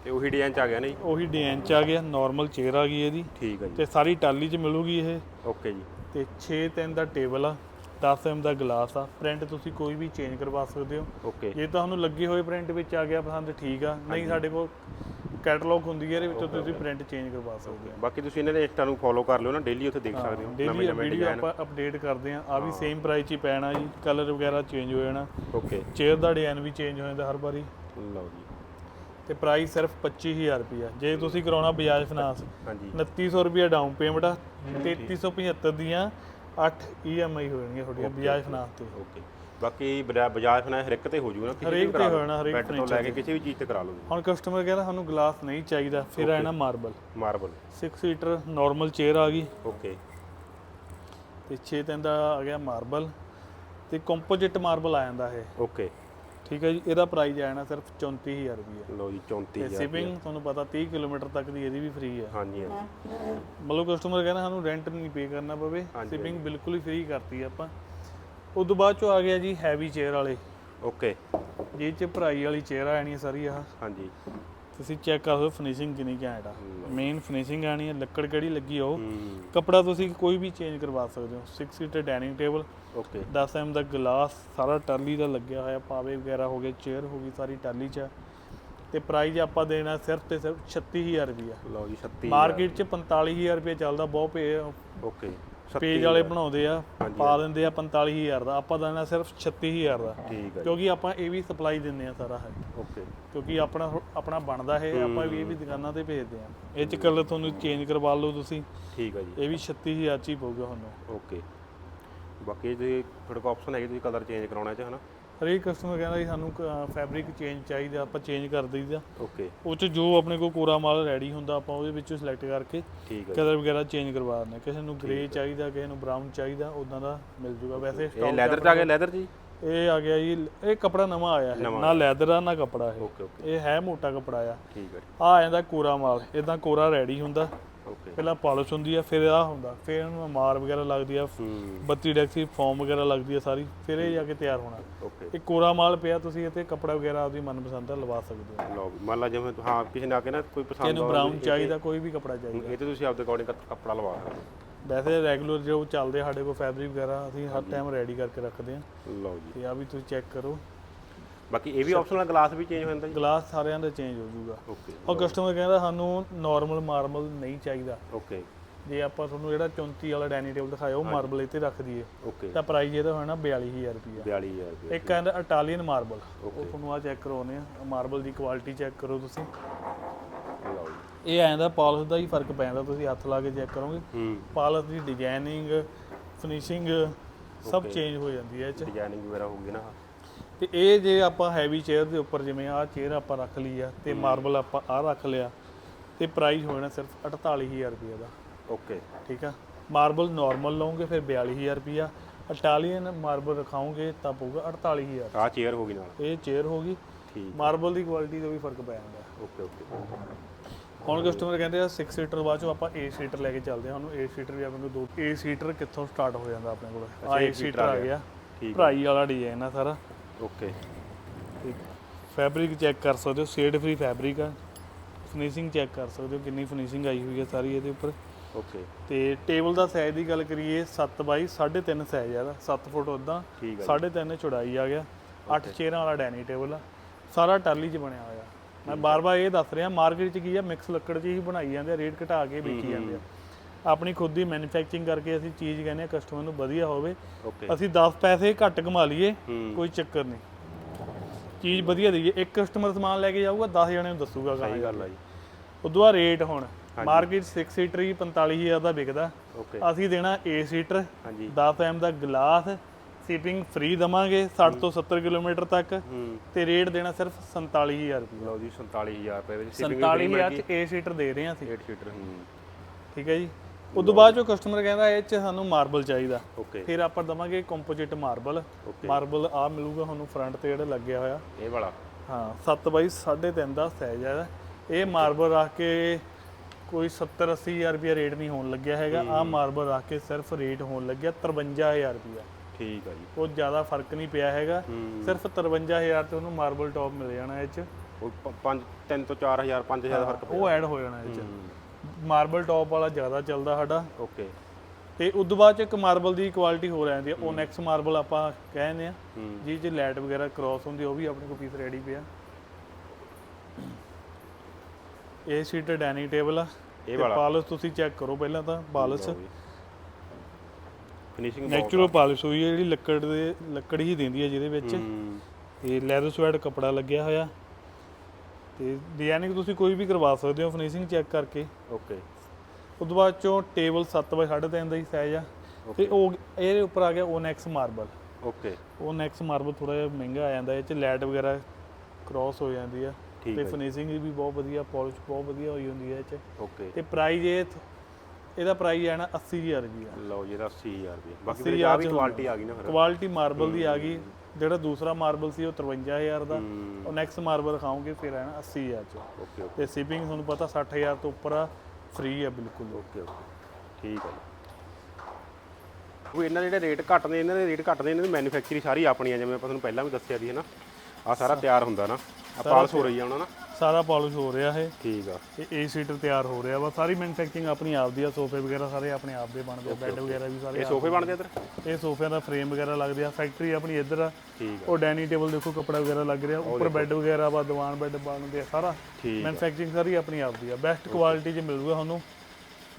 B: ਤੇ ਉਹੀ ਡਿਜ਼ਾਈਨ ਚ ਆ ਗਿਆ ਨਾ ਜੀ?
A: ਉਹੀ ਡਿਜ਼ਾਈਨ ਚ ਆ ਗਿਆ ਨਾਰਮਲ ਚੇਅਰ ਆ ਗਈ ਇਹਦੀ।
B: ਠੀਕ ਆ ਜੀ।
A: ਤੇ ਸਾਰੀ ਟਾਲੀ ਚ ਮਿਲੂਗੀ ਇਹ।
B: ਓਕੇ ਜੀ।
A: ਤੇ 6 3 ਦਾ ਟੇਬਲ ਆ 10 ਐਮ ਦਾ ਗਲਾਸ ਆ। ਪ੍ਰਿੰਟ ਤੁਸੀਂ ਕੋਈ ਵੀ ਚੇਂਜ ਕਰਵਾ ਸਕਦੇ ਹੋ।
B: ਓਕੇ।
A: ਜੇ ਤੁਹਾਨੂੰ ਲੱਗੇ ਹੋਏ ਪ੍ਰਿੰਟ ਵਿੱਚ ਆ ਗਿਆ ਪਸੰਦ ਠੀਕ ਆ। ਨਹੀਂ ਸਾਡੇ ਕੋਲ ਕੈਟਲੌਗ ਹੁੰਦੀ ਹੈ ਇਹਦੇ ਵਿੱਚੋਂ ਤੁਸੀਂ ਪ੍ਰਿੰਟ ਚੇਂਜ ਕਰਵਾ ਸਕਦੇ ਹੋ।
B: ਬਾਕੀ ਤੁਸੀਂ ਇਹਨਾਂ ਦੇ ਇੰਸਟਾ ਨੂੰ ਫੋਲੋ ਕਰ ਲਿਓ ਨਾ ਡੇਲੀ ਉੱਥੇ ਦੇਖ ਸਕਦੇ ਹੋ ਨਵੇਂ
A: ਵੀਡੀਓ
B: ਡਿਜ਼ਾਈਨ
A: ਆਪਾਂ ਅਪਡੇਟ ਕਰਦੇ ਆ ਆ ਵੀ ਸੇਮ ਪ੍ਰਾਈਸ 'ਚ ਹੀ ਪੈਣਾ ਜੀ ਕਲਰ ਵਗੈਰਾ ਚੇਂਜ ਹੋ ਜਾਣਾ।
B: ਓਕੇ।
A: ਚੇਅਰ ਦਾ ਡਿਜ਼ਾਈਨ ਵੀ ਚੇਂਜ ਹੋ ਜਾਂਦਾ ਹਰ ਵਾਰੀ।
B: ਲਓ ਜੀ।
A: ਤੇ ਪ੍ਰਾਈਸ ਸਿਰਫ 25000 ਰੁਪਿਆ ਜੇ ਤੁਸੀਂ ਕਰਾਉਣਾ ਬਜਾਜ ਫਾਈਨਾਂਸ
B: ਹਾਂਜੀ।
A: 2900 ਰੁਪਿਆ ਡਾਊਨ ਪੇਮੈਂਟ ਆ 3375 ਦੀਆਂ 8 EMI ਹੋ ਜਾਣਗੀਆਂ ਤੁਹਾਡੀਆਂ ਬਜਾਜ ਫਾਈਨਾਂਸ ਤੇ।
B: ਓਕੇ ਬਾਕੀ ਬਜਾ- ਬਜਾਜ ਫਾਈਨਾਂਸ ਹਰ ਇੱਕ ਤੇ ਹੋ ਜੂਗਾ ਨਾ ਕਿਸੇ ਵੀ ਕਰਾ ਲਓ। ਬੈੱਡ ਤੋਂ ਲੈ ਕੇ ਕਿਸੇ ਵੀ ਚੀਜ਼ ਤੇ ਕਰਾ ਲਓ।
A: ਹੁਣ ਕਸਟਮਰ ਕਹਿੰਦਾ ਸਾਨੂੰ ਗਲਾਸ ਨਹੀਂ ਚਾਹੀਦਾ ਫਿਰ ਆਣਾ marble
B: marble
A: 6 seater normal chair ਆ ਗਈ।
B: ਓਕੇ
A: ਤੇ 6 ਤਿੰਨ ਦਾ ਆ ਗਿਆ ਮਾਰਬਲ ਤੇ ਕੰਪੋਜ਼ਿਟ ਮਾਰਬਲ ਆ ਜਾਂਦਾ ਇਹ।
B: ਓਕੇ
A: ਠੀਕ ਹੈ ਜੀ ਇਹਦਾ ਪ੍ਰਾਈਸ ਆਣਾ ਸਿਰਫ 34000 ਰੁਪਏ
B: ਲਓ ਜੀ
A: ਤੇ
B: 34000
A: ਸ਼ਿਪਿੰਗ ਤੁਹਾਨੂੰ ਪਤਾ 30 ਕਿਲੋਮੀਟਰ ਤੱਕ ਦੀ ਇਹਦੀ ਵੀ ਫ੍ਰੀ ਹੈ
B: ਹਾਂਜੀ ਹਾਂਜੀ।
A: ਮਤਲਬ ਕਸਟਮਰ ਕਹਿੰਦਾ ਸਾਨੂੰ ਰੈਂਟ ਨਹੀਂ ਪੇ ਕਰਨਾ ਪਵੇ ਸ਼ਿਪਿੰਗ ਬਿਲਕੁਲ ਹੀ ਫ੍ਰੀ ਕਰਤੀ ਆਪਾਂ। ਉਸ ਤੋਂ ਬਾਅਦ ਚੋਂ ਆ ਗਿਆ ਜੀ ਹੈਵੀ ਚੇਅਰ ਵਾਲੇ।
B: ਓਕੇ
A: ਜਿਹ ਚ ਭਰਾਈ ਵਾਲੀ ਚੇਅਰ ਆਣੀ ਸਾਰੀ ਆਹ।
B: ਹਾਂਜੀ।
A: ਤੁਸੀਂ ਚੈੱਕ ਕਰ ਸਕਦੇ ਫਿਨਿਸ਼ਿੰਗ ਕਿੰਨੀ ਘੈਂਟ ਆ। ਮੇਨ ਫਿਨਿਸ਼ਿੰਗ ਆਣੀ ਹੈ ਲੱਕੜ ਕਿਹੜੀ ਲੱਗੀ ਆ ਉਹ। ਕਪੜਾ ਤੁਸੀਂ ਕੋਈ ਵੀ ਚੇਂਜ ਕਰਵਾ ਸਕਦੇ ਹੋ। 6 seater dining table
B: okay
A: 10 M ਦਾ ਗਲਾਸ ਸਾਰਾ ਟਰਲੀ ਦਾ ਲੱਗਿਆ ਹੋਇਆ ਪਾਵੇ ਵਗੈਰਾ ਹੋ ਗਏ ਚੇਅਰ ਹੋ ਗਈ ਸਾਰੀ ਟਰਲੀ ਚ। ਤੇ ਪ੍ਰਾਈਸ ਆਪਾਂ ਦੇਣਾ ਸਿਰਫ ਤੇ ਸਿਰਫ 36000 ਰੁਪਇਆ
B: ਲਓ ਜੀ 36
A: ਮਾਰਕੀਟ ਚ 45000 ਰੁਪਏ ਚੱਲਦਾ ਬਹੁਤ ਪੇ
B: ਓਕੇ
A: ਪੇਜ ਵਾਲੇ ਬਣਾਉਂਦੇ ਆ ਪਾ ਦਿੰਦੇ ਆ 45000 ਦਾ ਆਪਾਂ ਦੇਣਾ ਸਿਰਫ 36000 ਦਾ।
B: ਠੀਕ ਹੈ
A: ਕਿਉਂਕਿ ਆਪਾਂ ਇਹ ਵੀ ਸਪਲਾਈ ਦਿੰਦੇ ਆ ਸਾਰਾ ਹੈ
B: ਓਕੇ।
A: ਕਿਉਂਕਿ ਆਪਣਾ ਆਪਣਾ ਬਣਦਾ ਇਹ ਆਪਾਂ ਵੀ ਇਹ ਵੀ ਦੁਕਾਨਾਂ ਤੇ ਭੇਜਦੇ ਆ। ਇਹ ਚ ਕਲਰ ਤੁਹਾਨੂੰ ਚੇਂਜ ਕਰਵਾ ਲਓ ਤੁਸੀਂ।
B: ਠੀਕ ਹੈ ਜੀ।
A: ਇਹ ਵੀ 36000 ਚ ਹੀ ਪਊਗਾ ਤੁਹਾਨੂੰ।
B: ਓਕੇ। ਬਾਕੀ ਜੇ ਤੁਹਾਡੇ ਕੋਲ ਆਪਸ਼ਨ ਹੈਗੀ ਤੁਸੀਂ ਕਲਰ ਚੇਂਜ ਕਰਾਉਣਾ ਚਾਹ ਹਨਾ?
A: ਹਰੇਕ ਕਸਟਮਰ ਕਹਿੰਦਾ ਜੀ ਸਾਨੂੰ ਫੈਬਰਿਕ ਚੇਂਜ ਚਾਹੀਦਾ ਆਪਾਂ ਚੇਂਜ ਕਰ ਦਈਦਾ।
B: ਓਕੇ
A: ਉਹ ਚ ਜੋ ਆਪਣੇ ਕੋਲ ਕੋਰਾ ਮਾਲ ਰੈਡੀ ਹੁੰਦਾ ਆਪਾਂ ਉਹਦੇ ਵਿੱਚੋਂ ਸਿਲੈਕਟ ਕਰਕੇ
B: ਠੀਕ ਹੈ
A: ਕਲਰ ਵਗੈਰਾ ਚੇਂਜ ਕਰਵਾ ਦਿੰਦੇ। ਕਿਸੇ ਨੂੰ ਗ੍ਰੇ ਚਾਹੀਦਾ ਕਿਸੇ ਨੂੰ ਬਰਾਊਨ ਚਾਹੀਦਾ ਉਦਾਂ ਦਾ ਮਿਲ ਜੂਗਾ। ਵੈਸੇ
B: ਇਹ ਲੈਦਰ ਚ ਆ ਗਿਆ ਲੈਦਰ ਜੀ?
A: ਇਹ ਆ ਗਿਆ ਜੀ ਇਹ ਕਪੜਾ ਨਵਾਂ ਆਇਆ ਹੈ। ਨਾ ਲੈਦਰ ਆ ਨਾ ਕਪੜਾ ਹੈ
B: ਓਕੇ ਓਕੇ
A: ਇਹ ਹੈ ਮੋਟਾ ਕਪੜਾ ਆ।
B: ਠੀਕ ਹੈ
A: ਆ ਜਾਂਦਾ ਕੋਰਾ ਮਾਲ। ਇਦਾਂ ਕੋਰਾ ਰੈਡੀ ਹੁੰਦਾ। ਪਹਿਲਾਂ ਪਾਲਿਸ਼ ਹੁੰਦੀ ਆ ਫਿਰ ਆ ਹੁੰਦਾ। ਫਿਰ ਇਹਨੂੰ ਮਾਰ ਵਗੈਰਾ ਲੱਗਦੀ ਆ 32 ਡੈਕਸੀ ਫਾਰਮ ਵਗੈਰਾ ਲੱਗਦੀ ਆ ਸਾਰੀ ਫਿਰ ਇਹ ਜਾ ਕੇ ਤਿਆਰ ਹੋਣਾ।
B: ਓਕੇ
A: ਇਹ ਕੋਰਾ ਮਾਲ ਪਿਆ ਤੁਸੀਂ ਇੱਥੇ ਕੱਪੜਾ ਵਗੈਰਾ ਆਪਦੀ ਮਨਪਸੰਦ ਦਾ ਲਵਾ ਸਕਦੇ ਹੋ।
B: ਲਓ ਮੰਨ ਲਾ ਜਿਵੇਂ ਹਾਂ ਕਿਸੇ ਨੇ ਆ ਕੇ ਨਾ ਕੋਈ ਪਸੰਦ
A: ਇਹਨੂੰ ਬਰਾਊਨ ਚਾਹੀਦਾ ਕੋਈ ਵੀ ਕੱਪੜਾ ਚਾਹੀਦਾ।
B: ਇਹ ਤੇ ਤੁਸੀਂ ਆਪਦੇ ਅਕੋਰਡਿੰਗ ਕੱਪੜਾ ਲਵਾ ਸਕਦੇ
A: ਵੈਸੇ ਰੈਗੂਲਰ ਜੋ ਚੱਲਦੇ ਆ ਸਾਡੇ ਕੋਲ ਫੈਬਰਿਕ ਵਗੈਰਾ ਅਸੀਂ ਹਰ ਟਾਈਮ ਰੈਡੀ ਕਰਕੇ ਰੱਖਦੇ ਹੋ
B: ਲਓ ਜੀ।
A: ਤੇ ਆ ਵੀ ਤੁਸੀਂ ਚੈੱਕ ਕਰੋ।
B: ਬਾਕੀ ਇਹ ਵੀ ਆਪਸ਼ਨਲ ਗਲਾਸ ਵੀ ਚੇਂਜ ਹੋ ਜਾਂਦਾ ਜੀ?
A: ਗਲਾਸ ਸਾਰਿਆਂ ਦਾ ਚੇਂਜ ਹੋ ਜਾਊਗਾ।
B: ਓਕੇ
A: ਉਹ ਕਸਟਮਰ ਕਹਿੰਦਾ ਸਾਨੂੰ ਨਾਰਮਲ ਮਾਰਬਲ ਨਹੀਂ ਚਾਹੀਦਾ।
B: ਓਕੇ
A: ਜੇ ਆਪਾਂ ਤੁਹਾਨੂੰ ਜਿਹੜਾ 34 ਵਾਲਾ ਡਾਈਨਿੰਗ ਟੇਬਲ ਦਿਖਾਇਆ ਉਹ ਮਾਰਬਲ ਇੱਥੇ ਰੱਖ ਦਈਏ।
B: ਓਕੇ
A: ਤਾਂ ਪ੍ਰਾਈਸ ਇਹਦਾ ਹੋਣਾ 42000 ਰੁਪਇਆ
B: 42000 ਰੁਪਏ
A: ਇੱਕ ਆਂਦਾ ਇਟਾਲੀਅਨ ਮਾਰਬਲ ਉਹ ਤੁਹਾਨੂੰ ਆ ਚੈੱਕ ਕਰਵਾਉਨੇ ਆ। ਮਾਰਬਲ ਦੀ ਕੁਆਲਿਟੀ ਚੈੱਕ ਕਰੋ ਤੁਸੀਂ। ਇਹ ਆਂਦਾ ਪਾਲਿਸ਼ ਦਾ ਹੀ ਫ਼ਰਕ ਪੈ ਜਾਂਦਾ ਤੁਸੀਂ ਹੱਥ ਲਾ ਕੇ ਚੈੱਕ ਕਰੋਗੇ।
B: ਹੂੰ।
A: ਪਾਲਿਸ਼ ਦੀ ਡਿਜ਼ਾਈਨਿੰਗ ਫਿਨਿਸ਼ਿੰਗ ਸਭ ਚੇਂਜ ਹੋ ਜਾਂਦੀ ਹੈ ਇਹ ਚ।
B: ਡਿਜ਼ਾਈਨਿੰਗ ਵਗੈਰਾ ਹੋਊਗੀ ਨਾ।
A: ਤੇ ਇਹ ਜੇ ਆਪਾਂ ਹੈਵੀ ਚੇਅਰ ਦੇ ਉੱਪਰ ਜਿਵੇਂ ਆਹ ਚੇਅਰ ਆਪਾਂ ਰੱਖ ਲਈ ਆ ਤੇ ਮਾਰਬਲ ਆਪਾਂ ਆਹ ਰੱਖ ਲਿਆ ਤੇ ਪ੍ਰਾਈਸ ਹੋ ਜਾਣਾ ਸਿਰਫ 48000 ਰੁਪਏ ਦਾ।
B: ਓਕੇ
A: ਠੀਕ ਆ? ਮਾਰਬਲ ਨਾਰਮਲ ਲਓਗੇ ਫਿਰ 42000 ਰੁਪਿਆ ਇਟਾਲੀਅਨ ਮਾਰਬਲ ਰਖਾਓਗੇ ਤਾਂ ਪਊਗਾ 48000
B: ਆਹ ਚੇਅਰ ਹੋਗੀ ਨਾਲ।
A: ਇਹ ਚੇਅਰ ਹੋਗੀ
B: ਠੀਕ
A: ਮਾਰਬਲ ਦੀ ਕੁਆਲਿਟੀ ਦਾ ਵੀ ਫ਼ਰਕ ਪੈ ਜਾਂਦਾ।
B: ਓਕੇ ਓਕੇ
A: ਹੁਣ ਕਸਟਮਰ ਕਹਿੰਦੇ ਆ 6 ਸੀਟਰ ਬਾਅਦ ਚੋਂ ਆਪਾਂ 8 ਸੀਟਰ ਲੈ ਕੇ ਚੱਲਦੇ ਹਾਂ ਉਹਨੂੰ 8 ਸੀਟਰ ਵੀ ਆਪਣੇ ਕੋਲ ਦੋ 8 ਸੀਟਰ ਕਿੱਥੋਂ ਸਟਾਰਟ ਹੋ ਜਾਂਦਾ ਆਪਣੇ ਕੋਲ? ਆ 8 ਸੀਟਰ ਆ ਗਿਆ।
B: ਠੀਕ
A: ਭਰਾਈ ਵਾਲਾ ਡਿਜ਼ਾਈਨ ਆ ਸਾਰਾ।
B: ਓਕੇ।
A: ਫੈਬਰਿਕ ਚੈੱਕ ਕਰ ਸਕਦੇ ਹੋ ਸ਼ੇਡ ਫ੍ਰੀ ਫੈਬਰਿਕ ਆ। ਫਿਨਿਸ਼ਿੰਗ ਚੈੱਕ ਕਰ ਸਕਦੇ ਹੋ ਕਿੰਨੀ ਫਿਨਿਸ਼ਿੰਗ ਆਈ ਹੋਈ ਹੈ ਸਾਰੀ ਇਹਦੇ ਉੱਪਰ।
B: ਓਕੇ।
A: ਤੇ ਟੇਬਲ ਦਾ ਸਾਈਜ਼ ਦੀ ਗੱਲ ਕਰੀਏ 7 ਬਾਈ 3.5 ਸਾਈਜ਼ ਆ 7 ਫੁੱਟ ਉਦਾਂ
B: ਠੀਕ ਹੈ
A: 3.5 ਚੌੜਾਈ ਆ ਗਿਆ 8 ਚੇਅਰਾਂ ਵਾਲਾ ਡਾਈਨਿੰਗ ਟੇਬਲ ਆ। ਸਾਰਾ ਟਰਲੀ 'ਚ ਬਣਿਆ ਹੋਇਆ। ਮੈਂ ਬਾਰ-ਬਾਰ ਇਹ ਦੱਸ ਰਿਹਾ ਮਾਰਕੀਟ 'ਚ ਕੀ ਆ ਮਿਕਸ ਲੱਕੜ 'ਚ ਹੀ ਬਣਾਈ ਜਾਂਦੇ ਆ ਰੇਟ ਘਟਾ ਕੇ ਵੇਚੀ ਜਾਂਦੇ ਆ। ਆਪਣੀ ਖੁਦ ਦੀ ਮੈਨੂਫੈਕਚਰਿੰਗ ਕਰਕੇ ਅਸੀਂ ਚੀਜ਼ ਕਹਿੰਦੇ ਆ ਕਸਟਮਰ ਨੂੰ ਵਧੀਆ ਹੋਵੇ।
B: ਓਕੇ
A: ਅਸੀਂ 10 ਪੈਸੇ ਘੱਟ ਕਮਾ ਲਈਏ
B: ਹੂੰ।
A: ਕੋਈ ਚੱਕਰ ਨਹੀਂ। ਚੀਜ਼ ਵਧੀਆ ਦਈਏ। ਇੱਕ ਕਸਟਮਰ ਸਮਾਨ ਲੈ ਕੇ ਜਾਊਗਾ 10 ਜਣਿਆਂ ਨੂੰ ਦੱਸੂਗਾ
B: ਸਹੀ ਗੱਲ ਆ ਜੀ।
A: ਉਦੋਂ ਬਾਅਦ ਰੇਟ ਹੁਣ ਮਾਰਕੀਟ 6 ਸੀਟਰ ਹੀ 45000 ਦਾ ਵਿਕਦਾ।
B: ਓਕੇ
A: ਅਸੀਂ ਦੇਣਾ A ਸੀਟਰ
B: ਹਾਂਜੀ।
A: 10 ਐਮ ਦਾ ਗਲਾਸ ਸ਼ਿਪਿੰਗ ਫ੍ਰੀ ਦਵਾਂਗੇ 60 ਤੋਂ 70 ਕਿਲੋਮੀਟਰ ਤੱਕ।
B: ਹੂੰ।
A: ਤੇ ਰੇਟ ਦੇਣਾ ਸਿਰਫ 47000 ਰੁਪਏ।
B: ਲਓ ਜੀ 47000 ਰੁਪਏ ਵਿੱਚ shipping
A: 47000 ਚ A ਸੀਟਰ ਦੇ ਰਹੇ ਹਾਂ ਅਸੀਂ।
B: 8 ਸੀਟਰ ਹੂੰ।
A: ਠੀਕ ਹੈ ਜੀ। ਉਦੋਂ ਬਾਅਦ ਜੋ ਕਸਟਮਰ ਕਹਿੰਦਾ ਇਹ ਚ ਸਾਨੂੰ ਮਾਰਬਲ ਚਾਹੀਦਾ।
B: ਓਕੇ
A: ਫਿਰ ਆਪਾਂ ਦਵਾਂਗੇ ਕੰਪੋਜ਼ਿਟ ਮਾਰਬਲ ਮਾਰਬਲ ਆ ਮਿਲੂਗਾ ਤੁਹਾਨੂੰ ਫਰੰਟ ਤੇ ਜਿਹੜਾ ਲੱਗਿਆ ਹੋਇਆ।
B: ਇਹ ਵਾਲਾ?
A: ਹਾਂ 7 ਬਾਈ 3.5 ਦਾ ਸਾਈਜ਼ ਹੈ ਇਹ ਮਾਰਬਲ ਰੱਖ ਕੇ ਕੋਈ 70 80000 ਰੁਪਏ ਰੇਟ ਨਹੀਂ ਹੋਣ ਲੱਗਿਆ ਹੈਗਾ। ਆ ਮਾਰਬਲ ਰੱਖ ਕੇ ਸਿਰਫ ਰੇਟ ਹੋਣ ਲੱਗਿਆ 53000 ਰੁਪਏ
B: ਠੀਕ ਆ ਜੀ।
A: ਉਹ ਜ਼ਿਆਦਾ ਫ਼ਰਕ ਨਹੀਂ ਪਿਆ ਹੈਗਾ। ਸਿਰਫ 53000 ਤੇ ਉਹਨੂੰ ਮਾਰਬਲ ਟੌਪ ਮਿਲ ਜਾਣਾ ਇਹ ਚ।
B: ਉਹ 5 3 ਤੋਂ 4000 5000 ਦਾ ਫ਼ਰਕ
A: ਉਹ ਐਡ ਹੋ ਜਾਣਾ ਇਹ ਚ। ਮਾਰਬਲ ਟੌਪ ਵਾਲਾ ਜ਼ਿਆਦਾ ਚੱਲਦਾ ਸਾਡਾ।
B: ਓਕੇ
A: ਤੇ ਉਦੋਂ ਬਾਅਦ ਚ ਇੱਕ ਮਾਰਬਲ ਦੀ ਕੁਆਲਿਟੀ ਹੋ ਜਾਂਦੀ ਹੈ ਓਨੈਕਸ ਮਾਰਬਲ ਆਪਾਂ ਕਹਿੰਦੇ ਆ। ਜੀ ਜੇ ਲਾਈਟ ਵਗੈਰਾ ਕ੍ਰਾਸ ਹੁੰਦੀ ਉਹ ਵੀ ਆਪਣੇ ਕੋਲ ਪੀਸ ਰੈਡੀ ਪਿਆ ਇਹ ਸੀਟ ਡਾਈਨਿੰਗ ਟੇਬਲ ਆ।
B: ਇਹ ਵਾਲਾ।
A: ਪਾਲਿਸ਼ ਤੁਸੀਂ ਚੈੱਕ ਕਰੋ ਪਹਿਲਾਂ ਤਾਂ ਪਾਲਿਸ਼
B: ਫਿਨਿਸ਼ਿੰਗ
A: ਨੈਚੁਰਲ ਪਾਲਿਸ਼ ਹੋਈ ਹੈ ਜਿਹੜੀ ਲੱਕੜ ਦੇ ਲੱਕੜ ਹੀ ਦਿੰਦੀ ਹੈ ਜਿਹਦੇ ਵਿੱਚ। ਇਹ ਲੈਦਰ ਸਵੈਟ ਕਪੜਾ ਲੱਗਿਆ ਹੋਇਆ। ਤੇ ਡਿਜ਼ਾਈਨਿੰਗ ਤੁਸੀਂ ਕੋਈ ਵੀ ਕਰਵਾ ਸਕਦੇ ਹੋ ਫਿਨਿਸ਼ਿੰਗ ਚੈੱਕ ਕਰਕੇ।
B: ਓਕੇ
A: ਉਸ ਤੋਂ ਬਾਅਦ ਚੋਂ ਟੇਬਲ 7 ਬਾਈ 3.5 ਦਾ ਹੀ ਸਾਈਜ਼ ਆ। ਤੇ ਉਹ ਇਹਦੇ ਉੱਪਰ ਆ ਗਿਆ onyx marble
B: okay
A: onyx marble ਥੋੜਾ ਜਿਹਾ ਮਹਿੰਗਾ ਆ ਜਾਂਦਾ ਇਹ ਚ ਲਾਈਟ ਵਗੈਰਾ ਕ੍ਰਾਸ ਹੋ ਜਾਂਦੀ ਆ। ਤੇ ਫਿਨਿਸ਼ਿੰਗ ਵੀ ਬਹੁਤ ਵਧੀਆ ਪਾਲਿਸ਼ ਬਹੁਤ ਵਧੀਆ ਹੋਈ ਹੁੰਦੀ ਹੈ ਇਹ ਚ।
B: ਓਕੇ
A: ਤੇ ਪ੍ਰਾਈਸ ਇਹ ਇਹਦਾ ਪ੍ਰਾਈਸ ਹੈ ਨਾ 80000 ਰੁਪਏ
B: ਲਓ ਜੀ ਇਹਦਾ 80000 ਰੁਪਏ ਬਾਕੀ
A: 80,000
B: ਵੀਰੇ ਆ ਵੀ ਕੁਆਲਿਟੀ ਆ ਗਈ ਨਾ ਫਿਰ।
A: ਕੁਆਲਿਟੀ ਮਾਰਬਲ ਦੀ ਆ ਗਈ। ਜਿਹੜਾ ਦੂਸਰਾ ਮਾਰਬਲ ਸੀ ਉਹ 53000 ਦਾ।
B: ਹੂੰ।
A: ਉਹ ਨੈਕਸਟ ਮਾਰਬਲ ਖਾਓਗੇ ਫਿਰ ਹੈ ਨਾ 80000 ਚ। ਤੇ ਸ਼ਿਪਿੰਗ ਤੁਹਾਨੂੰ ਪਤਾ 60000 ਤੋਂ ਉੱਪਰ ਆ ਫ੍ਰੀ ਆ ਬਿਲਕੁਲ।
B: Okay okay. ਠੀਕ ਹੈ ਉਹ ਇਹਨਾਂ ਜਿਹੜੇ ਰੇਟ ਘੱਟ ਨੇ ਇਹਨਾਂ ਦੇ ਰੇਟ ਘੱਟ ਨੇ ਇਹਨਾਂ ਦੀ ਮੈਨੂਫੈਕਚਰਿੰਗ ਸਾਰੀ ਆਪਣੀ ਆ ਜਿਵੇਂ ਆਪਾਂ ਤੁਹਾਨੂੰ ਪਹਿਲਾਂ ਵੀ ਦੱਸਿਆ ਸੀ ਹਨਾ ਆ ਸਾਰਾ ਤਿਆਰ ਹੁੰਦਾ ਨਾ। ਆ ਪਾਲਸ ਹੋ ਰਹੀ ਆ ਉਹਨਾਂ ਨਾ
A: ਸਾਰਾ ਪਾਲਿਸ਼ ਹੋ ਰਿਹਾ ਹੈ
B: ਠੀਕ ਆ।
A: ਇਹ ਏ ਸੀਟਰ ਤਿਆਰ ਹੋ ਰਿਹਾ ਵਾ। ਸਾਰੀ ਮੈਨੂਫੈਕਚਰਿੰਗ ਆਪਣੀ ਆਪ ਦੀ ਆ ਸੋਫੇ ਵਗੈਰਾ ਸਾਰੇ ਆਪਣੇ ਆਪ ਦੇ ਬਣਦੇ ਆ ਬੈੱਡ ਵਗੈਰਾ ਵੀ ਸਾਰੇ
B: ਇਹ ਸੋਫੇ ਬਣਦੇ ਇੱਧਰ?
A: ਇਹ ਸੋਫਿਆਂ ਦਾ ਫਰੇਮ ਵਗੈਰਾ ਲੱਗਦੇ ਆ। ਫੈਕਟਰੀ ਆਪਣੀ ਇੱਧਰ ਆ।
B: ਠੀਕ
A: ਉਹ ਡਾਈਨਿੰਗ ਟੇਬਲ ਦੇਖੋ ਕੱਪੜਾ ਵਗੈਰਾ ਲੱਗ ਰਿਹਾ। ਉੱਪਰ ਬੈੱਡ ਵਗੈਰਾ ਵਾ ਦੀਵਾਨ ਬੈੱਡ ਬਣਦੇ ਆ ਸਾਰਾ। ਮੈਨੂਫੈਕਚਰਿੰਗ ਸਾਰੀ ਆਪਣੀ ਆਪ ਦੀ ਆ ਬੈਸਟ ਕੁਆਲਿਟੀ 'ਚ ਮਿਲੂਗਾ ਤੁਹਾਨੂੰ।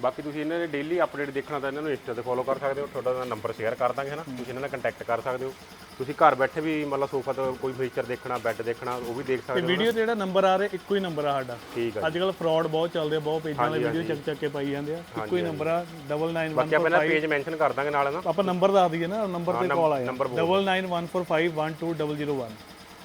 B: ਬਾਕੀ ਤੁਸੀਂ ਇਹਨਾਂ ਦੇ ਡੇਲੀ ਅਪਡੇਟ ਦੇਖਣਾ ਤਾਂ ਇਹਨਾਂ ਨੂੰ ਇੰਸਟਾ ਤੇ ਫੋਲੋ ਕਰ ਸਕਦੇ ਹੋ। ਤੁਹਾਡਾ ਨੰਬਰ ਸ਼ੇਅਰ ਕਰ ਦਾਂਗੇ ਹਨਾ? ਤੁਸੀਂ ਇਹਨਾਂ ਨਾਲ ਕੰਟੈਕਟ ਕਰ ਸਕਦੇ ਹੋ। ਤੁਸੀਂ ਘਰ ਬੈਠੇ ਵੀ ਮਤਲਬ ਸੋਫਾ ਤੋਂ ਕੋਈ ਫੀਚਰ ਦੇਖਣਾ ਬੈੱਡ ਦੇਖਣਾ ਉਹ ਵੀ ਦੇਖ ਸਕਦੇ ਹੋ
A: ਵੀਡੀਓ ਤੇ ਜਿਹੜਾ ਨੰਬਰ ਆ ਰਿਹਾ ਇੱਕੋ ਹੀ ਨੰਬਰ ਆ ਸਾਡਾ।
B: ਠੀਕ ਆ
A: ਅੱਜ ਕੱਲ ਫਰਾਡ ਬਹੁਤ ਚੱਲਦੇ ਆ ਬਹੁਤ ਪੇਜਾਂ ਦੇ ਵੀਡੀਓ ਚੱਕ ਚੱਕ ਕੇ ਪਾਈ ਜਾਂਦੇ ਆ। ਇੱਕੋ ਹੀ ਨੰਬਰ ਆ 9914
B: ਬਾਕੀ ਆਪਾਂ ਇਹਨਾਂ ਪੇਜ ਮੈਂਸ਼ਨ ਕਰ ਦਾਂਗੇ ਨਾਲ ਨਾ?
A: ਆਪਾਂ ਨੰਬਰ ਦੱਸ ਦਈਏ ਨਾ ਨੰਬਰ ਤੇ ਕਾਲ ਆਇਆ।
B: number
A: 9914512001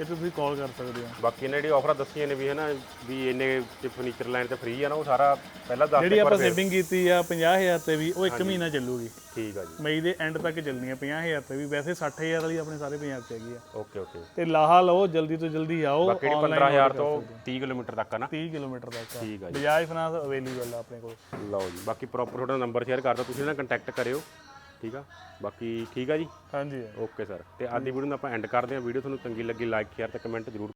A: ਇਹ ਤੁਸੀਂ ਕਾਲ ਕਰ ਸਕਦੇ ਹੋ।
B: ਬਾਕੀ ਇਹਨਾਂ ਜਿਹੜੀ ਆਫਰਾਂ ਦੱਸੀਆਂ ਨੇ ਵੀ ਹਨਾ ਵੀ ਇੰਨੇ ਤੇ ਫਰਨੀਚਰ ਲਾਈਨ ਤੇ ਫ੍ਰੀ ਆ ਨਾ ਉਹ ਸਾਰਾ ਪਹਿਲਾਂ ਦੱਸ
A: ਜਿਹੜੀ ਆਪਾਂ ਸੇਵਿੰਗ ਕੀਤੀ ਆ 50000 ਤੇ ਵੀ ਉਹ 1 ਮਹੀਨਾ ਚੱਲੂਗੀ।
B: ਠੀਕ ਆ ਜੀ।
A: ਮਈ ਦੇ ਐਂਡ ਤੱਕ ਚੱਲਣੀ ਆ 50000 ਤੇ ਵੀ ਵੈਸੇ 60000 ਵਾਲੀ ਆਪਣੇ ਸਾਰੇ ਪੰਜਾਬ 'ਚ ਹੈਗੀ ਆ।
B: ਓਕੇ ਓਕੇ
A: ਤੇ ਲਾਹਾ ਲਓ ਜਲਦੀ ਤੋਂ ਜਲਦੀ ਆਓ
B: ਬਾਕੀ ਜਿਹੜੀ
A: online
B: 15000 ਤੋਂ 30 ਕਿਲੋਮੀਟਰ ਤੱਕ ਆ ਨਾ।
A: 30 ਕਿਲੋਮੀਟਰ ਤੱਕ
B: ਠੀਕ ਆ ਜੀ।
A: ਬਜਾਜ ਫਾਈਨਾਂਸ ਅਵੇਲੇਬਲ ਆ ਆਪਣੇ ਕੋਲ।
B: ਲਓ ਜੀ ਬਾਕੀ ਪ੍ਰੋਪਰ ਤੁਹਾਡਾ ਨੰਬਰ ਸ਼ੇਅਰ ਕਰ ਦਿਓ ਤੁਸੀਂ ਇਹਨਾਂ ਨਾਲ ਕੰਟੈਕਟ ਕਰਿਓ। ਠੀਕ ਆ? ਬਾਕੀ ਠੀਕ ਆ ਜੀ?
A: ਹਾਂਜੀ।
B: Okay sir. ਤੇ ਅੱਜ ਦੀ ਵੀਡੀਓ ਨੂੰ ਆਪਾਂ ਐਂਡ ਕਰਦੇ ਹਾਂ। ਵੀਡੀਓ ਤੁਹਾਨੂੰ ਚੰਗੀ ਲੱਗੀ ਲਾਈਕ ਸ਼ੇਅਰ ਤੇ ਕਮੈਂਟ ਜ਼ਰੂਰ